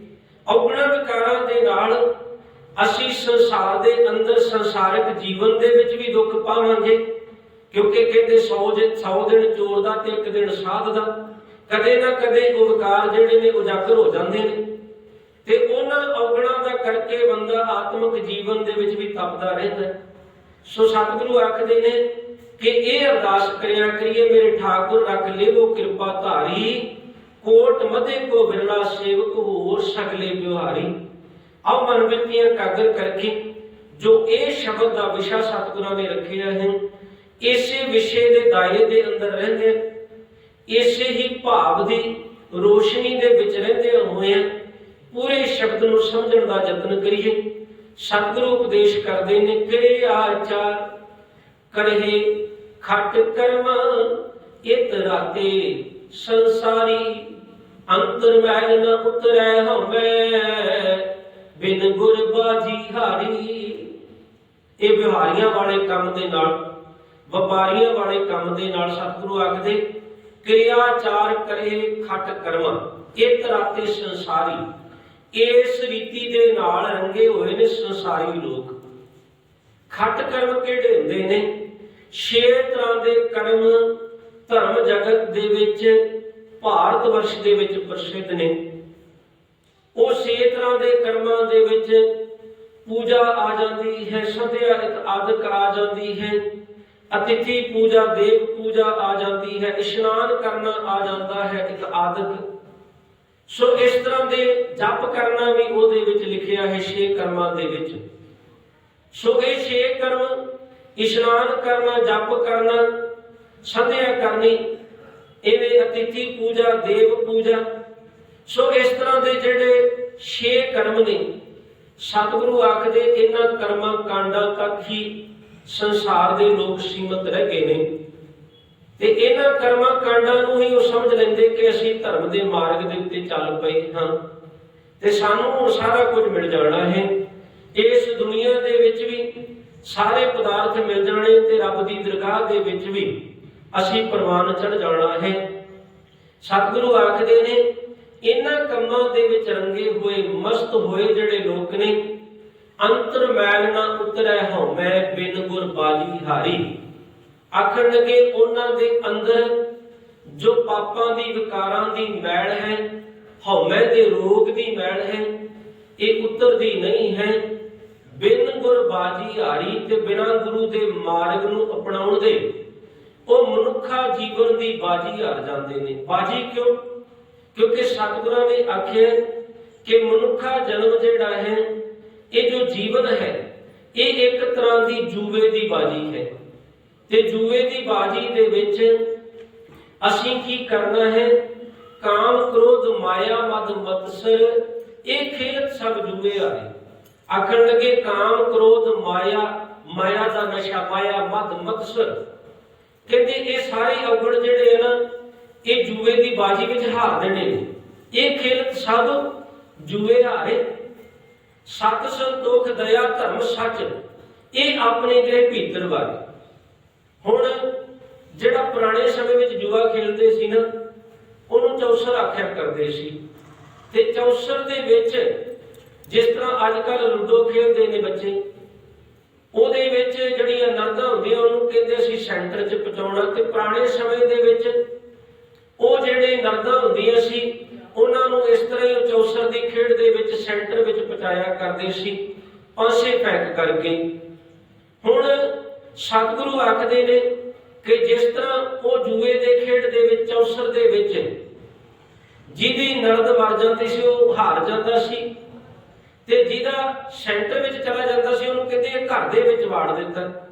ਔਗਣਾ ਵਿਕਾਰਾਂ ਦੇ ਨਾਲ ਅਸੀਂ ਸੰਸਾਰ ਦੇ ਅੰਦਰ ਸੰਸਾਰਿਕ ਜੀਵਨ ਦੇ ਵਿੱਚ ਵੀ ਦੁੱਖ ਪਾਵਾਂਗੇ, ਕਿਉਂਕਿ ਕਹਿੰਦੇ 100 ਜੇ 100 ਦਿਨ ਚੋਰ ਦਾ ਤੇ ਇੱਕ ਦਿਨ ਸਾਧ ਦਾ, ਕਦੇ ਨਾ ਕਦੇ ਉਹ ਵਿਕਾਰ ਜਿਹੜੇ ਨੇ ਉਜਾਗਰ ਹੋ ਜਾਂਦੇ ਨੇ। ਤੇ ਉਹਨਾਂ ਔਗਣਾ ਦਾ ਕਰਕੇ ਬੰਦਾ ਆਤਮਿਕ ਜੀਵਨ ਦੇ ਵਿੱਚ ਵੀ ਤਪਦਾ ਰਹਿੰਦਾ ਸੋ ਸਤਿਗੁਰੂ ਆਖਦੇ ਨੇ ਕਿ ਇਹ ਅਰਦਾਸ ਕਰਿਆ ਕਰੀਏ, ਮੇਰੇ ਠਾਕੁਰ ਰੱਖ ਲੇਵੋ ਕਿਰਪਾ ਧਾਰੀ। ਕੋਟ ਮਧੇ ਕੋ ਬਿਰਲਾ ਸੇਵਕ ਹੋਰ ਸਗਲੇ ਵਿਵਹਾਰੀ ਆਓ ਮਨ ਵਿੱਤੀਆਂ ਕਾਗਰ ਕਰਕੇ, ਜੋ ਇਹ ਸ਼ਬਦ ਦਾ ਵਿਸ਼ਾ ਸਤਿਗੁਰਾਂ ਨੇ ਰੱਖਿਆ ਹੈ, ਇਸੇ ਵਿਸ਼ੇ ਦੇ ਦਾਇਰੇ ਦੇ ਅੰਦਰ ਰਹਿੰਦੇ, ਇਸੇ ਹੀ ਭਾਵ ਦੀ ਰੋਸ਼ਨੀ ਦੇ ਵਿੱਚ ਰਹਿੰਦੇ ਹੋਏ ਪੂਰੇ ਸ਼ਬਦ ਨੂੰ ਸਮਝਣ ਦਾ ਯਤਨ ਕਰੀਏ। ਸਤਿਗੁਰੂ ਉਪਦੇਸ਼ ਕਰਦੇ ਨੇ ਕਿਰਿਆ ਆਚਾਰ ਕਰਹਿ ਖਟ ਕਰਮ ਇਤ ਰਾਤੇ ਸੰਸਾਰੀ ਅੰਤਰ ਮੈਲ ਨ ਉਤਰੈ ਹਮੈ ਬਿਨ ਗੁਰ ਬਾਜੀ ਹਾਰੀ। ਇਹ ਵਿਹਾਰੀਆਂ ਵਾਲੇ ਕੰਮ ਦੇ ਨਾਲ, ਵਪਾਰੀਆਂ ਵਾਲੇ ਕੰਮ ਦੇ ਨਾਲ ਸਤਿਗੁਰੂ ਆਖਦੇ ਕਿਰਿਆਚਾਰ ਕਰੇ ਖਟ ਕਰਮ ਇਤ ਰਾਤੇ ਸੰਸਾਰੀ। ਇਸ ਰੀਤੀ ਦੇ ਨਾਲ ਰੰਗੇ ਹੋਏ ਨੇ ਸੰਸਾਰੀ ਲੋਕ। ਖੱਟ ਕਰਮ ਕਿਹੜੇ ਹੁੰਦੇ ਨੇ? ਛੇ ਤਰ੍ਹਾਂ ਦੇ ਕਰਮ ਧਰਮ ਜਗਤ ਦੇ ਵਿੱਚ ਭਾਰਤ ਵਰਸ਼ ਦੇ ਵਿੱਚ ਪ੍ਰਸਿੱਧ ਨੇ। ਉਹ ਛੇ ਤਰ੍ਹਾਂ ਦੇ ਕਰਮਾਂ ਦੇ ਵਿੱਚ ਪੂਜਾ ਆ ਜਾਂਦੀ ਹੈ, ਸੰਧਿਆ ਆਦਿਕ ਆ ਜਾਂਦੀ ਹੈ, ਅਤਿਥੀ ਪੂਜਾ, ਦੇਵ ਪੂਜਾ ਆ ਜਾਂਦੀ ਹੈ, ਇਸ਼ਨਾਨ ਕਰਨਾ ਆ ਜਾਂਦਾ ਹੈ, ਇੱਕ ਆਦਿਕ। ਸੋ ਇਸ ਤਰ੍ਹਾਂ ਦੇ ਜਪ ਕਰਨਾ ਵੀ ਉਹਦੇ ਵਿੱਚ ਲਿਖਿਆ ਹੈ ਛੇ ਕਰਮਾਂ ਦੇ ਵਿੱਚ। ਸੋ ਇਹ ਛੇ ਕਰਮ ਇਸ਼ਨਾਨ ਕਰਨਾ, ਜਪ ਕਰਨਾ ਸੰਧਿਆ ਕਰਨੀ, ਇਵੇਂ ਅਤਿਥੀ ਪੂਜਾ, ਦੇਵ ਪੂਜਾ। ਸੋ ਇਸ ਤਰ੍ਹਾਂ ਦੇ ਜਿਹੜੇ 6 ਕਰਮ ਨੇ, ਸਤਿਗੁਰੂ ਆਖਦੇ ਇਹਨਾਂ ਕਰਮਾਂ ਕਾਂਡਾਂ ਤੱਕ ਹੀ ਸੰਸਾਰ ਦੇ ਲੋਕ ਸੀਮਤ ਰਹਿ ਗਏ ਨੇ। ਤੇ ਇਹਨਾਂ ਕਰਮਾਂ ਕਾਂਡਾਂ ਨੂੰ ਹੀ ਉਹ ਸਮਝ ਲੈਂਦੇ ਕਿ ਅਸੀਂ ਧਰਮ ਦੇ ਮਾਰਗ ਦੇ ਉੱਤੇ ਚੱਲ ਪਏ ਹਾਂ। ਤੇ ਸਾਨੂੰ ਹੁਣ ਸਾਰਾ ਕੁਝ ਮਿਲ ਜਾਣਾ ਹੈ। ਇਸ ਦੁਨੀਆ ਦੇ ਵਿੱਚ ਵੀ ਸਾਰੇ ਪਦਾਰਥ ਮਿਲ ਜਾਣੇ ਤੇ ਰੱਬ ਦੀ ਦਰਗਾਹ ਦੇ ਵਿੱਚ ਵੀ ਅਸੀਂ ਪ੍ਰਵਾਨ ਚੜ ਜਾਣਾ ਹੈ। ਸਤਿਗੁਰੂ ਆਖਦੇ ਨੇ ਇਹਨਾਂ ਕੰਮਾਂ ਦੇ ਵਿੱਚ ਰੰਗੇ ਹੋਏ, ਮਸਤ ਹੋਏ ਜਿਹੜੇ ਲੋਕ ਨੇ, ਅੰਤਰ ਮੈਲ ਨਾ ਉਤਰੈ ਹਉਮੈ ਬਿਨ ਗੁਰ ਬਾਜੀ ਹਾਰੀ। ਆਖਣ ਲੱਗੇ, ਉਹਨਾਂ ਦੇ ਅੰਦਰ ਜੋ ਪਾਪਾਂ ਦੀ, ਵਿਕਾਰਾਂ ਦੀ ਮੈਲ ਹੈ ਹਉਮੈ ਦੇ ਰੋਗ ਦੀ ਮੈਲ ਹੈ, ਇਹ ਉਤਰਦੀ ਨਹੀਂ ਹੈ। ਬਿਨ ਗੁਰ ਬਾਜੀ ਹਾਰੀ ਤੇ ਬਿਨਾਂ ਗੁਰੂ ਦੇ ਮਾਰਗ ਨੂੰ ਅਪਣਾਉਣ ਦੇ, ਉਹ ਮਨੁੱਖਾ ਜੀਵਨ ਦੀ ਬਾਜੀ ਹਾਰ ਜਾਂਦੇ ਨੇ। ਬਾਜੀ ਕਿਉਂ? ਕਿਉਂਕਿ ਸਤਿਗੁਰਾਂ ਨੇ ਆਖਿਆ ਕਿ ਮਨੁੱਖਾ ਜਨਮ ਜਿਹੜਾ ਹੈ, ਇਹ ਜੋ ਜੀਵਨ ਹੈ, ਇਹ ਇੱਕ ਤਰ੍ਹਾਂ ਦੀ ਜੂਏ ਦੀ ਬਾਜੀ ਹੈ। ਤੇ ਜੂਏ ਦੀ ਬਾਜੀ ਦੇ ਵਿੱਚ ਅਸੀਂ ਕੀ ਕਰਨਾ ਹੈ? ਕਾਮ ਕ੍ਰੋਧ, ਮਾਇਆ, ਮਦ, ਮਤਸਰ, ਇਹ ਖੇਤ ਸਭ ਜੂਏ ਆਏ ਆਖਣ ਲੱਗੇ ਕਾਮ ਕ੍ਰੋਧ ਮਾਇਆ ਮਾਇਆ ਦਾ ਨਸ਼ਾ, ਮਾਇਆ ਮਦ ਮਤਸਰ ਕਹਿੰਦੇ ਇਹ ਸਾਰੇ ਔਗਣ ਜਿਹੜੇ ਆ ਨਾ, ਇਹ ਜੂਏ ਦੀ ਬਾਜੀ ਵਿੱਚ ਹਾਰ ਨੇ। ਇਹ ਖੇਲ ਸਭ ਜੂਏ ਹਾਰੇ। ਸਤ ਸੰਤੋਖ, ਦਇਆ, ਧਰਮ, ਸੱਚ, ਇਹ ਆਪਣੇ ਗ੍ਰਹਿ ਭੀਤਰ ਵਾਲੇ। ਹੁਣ ਜਿਹੜਾ ਪੁਰਾਣੇ ਸਮੇਂ ਵਿੱਚ ਜੂਆ ਖੇਲਦੇ ਸੀ ਨਾ, ਉਹਨੂੰ ਚੌਸਰ ਆਖਿਆ ਕਰਦੇ ਸੀ। ਤੇ ਚੌਸਰ ਦੇ ਵਿੱਚ ਜਿਸ ਤਰ੍ਹਾਂ ਅੱਜ ਕੱਲ ਲੂਡੋ ਖੇਡਦੇ ਨੇ ਬੱਚੇ, ਉਹਦੇ ਵਿੱਚ ਜਿਹੜੀਆਂ ਨਰਦਾਂ ਹੁੰਦੀਆਂ, ਉਹਨੂੰ ਕਹਿੰਦੇ ਸੀ ਸੈਂਟਰ 'ਚ ਪਹੁੰਚਾਉਣਾ ਤੇ ਪੁਰਾਣੇ ਸਮੇਂ ਦੇ ਵਿੱਚ ਉਹ ਜਿਹੜੇ ਨਰਦਾਂ ਹੁੰਦੀਆਂ ਸੀ, ਉਹਨਾਂ ਨੂੰ ਇਸ ਤਰ੍ਹਾਂ ਹੀ ਚੌਸਰ ਦੀ ਖੇਡ ਦੇ ਵਿੱਚ ਸੈਂਟਰ ਵਿੱਚ ਪਹੁੰਚਾਇਆ ਕਰਦੇ ਸੀ, ਪਾਸੇ ਪੈਕ ਕਰਕੇ। ਹੁਣ ਸਤਿਗੁਰੂ ਆਖਦੇ ਨੇ ਕਿ ਜਿਸ ਤਰ੍ਹਾਂ ਉਹ ਜੂਏ ਦੇ ਖੇਡ ਦੇ ਵਿੱਚ, ਚੌਸਰ ਦੇ ਵਿੱਚ, ਜਿਹਦੀ ਨਰਦ ਮਰ ਜਾਂਦੀ ਸੀ, ਉਹ ਹਾਰ ਜਾਂਦਾ ਸੀ। ਤੇ ਜਿਹਦਾ ਸੈਂਟਰ ਵਿੱਚ ਚਲਾ ਜਾਂਦਾ ਸੀ, ਉਹਨੂੰ ਕਹਿੰਦੇ ਘਰ ਦੇ ਵਿੱਚ ਵਾੜ ਦਿੱਤਾ।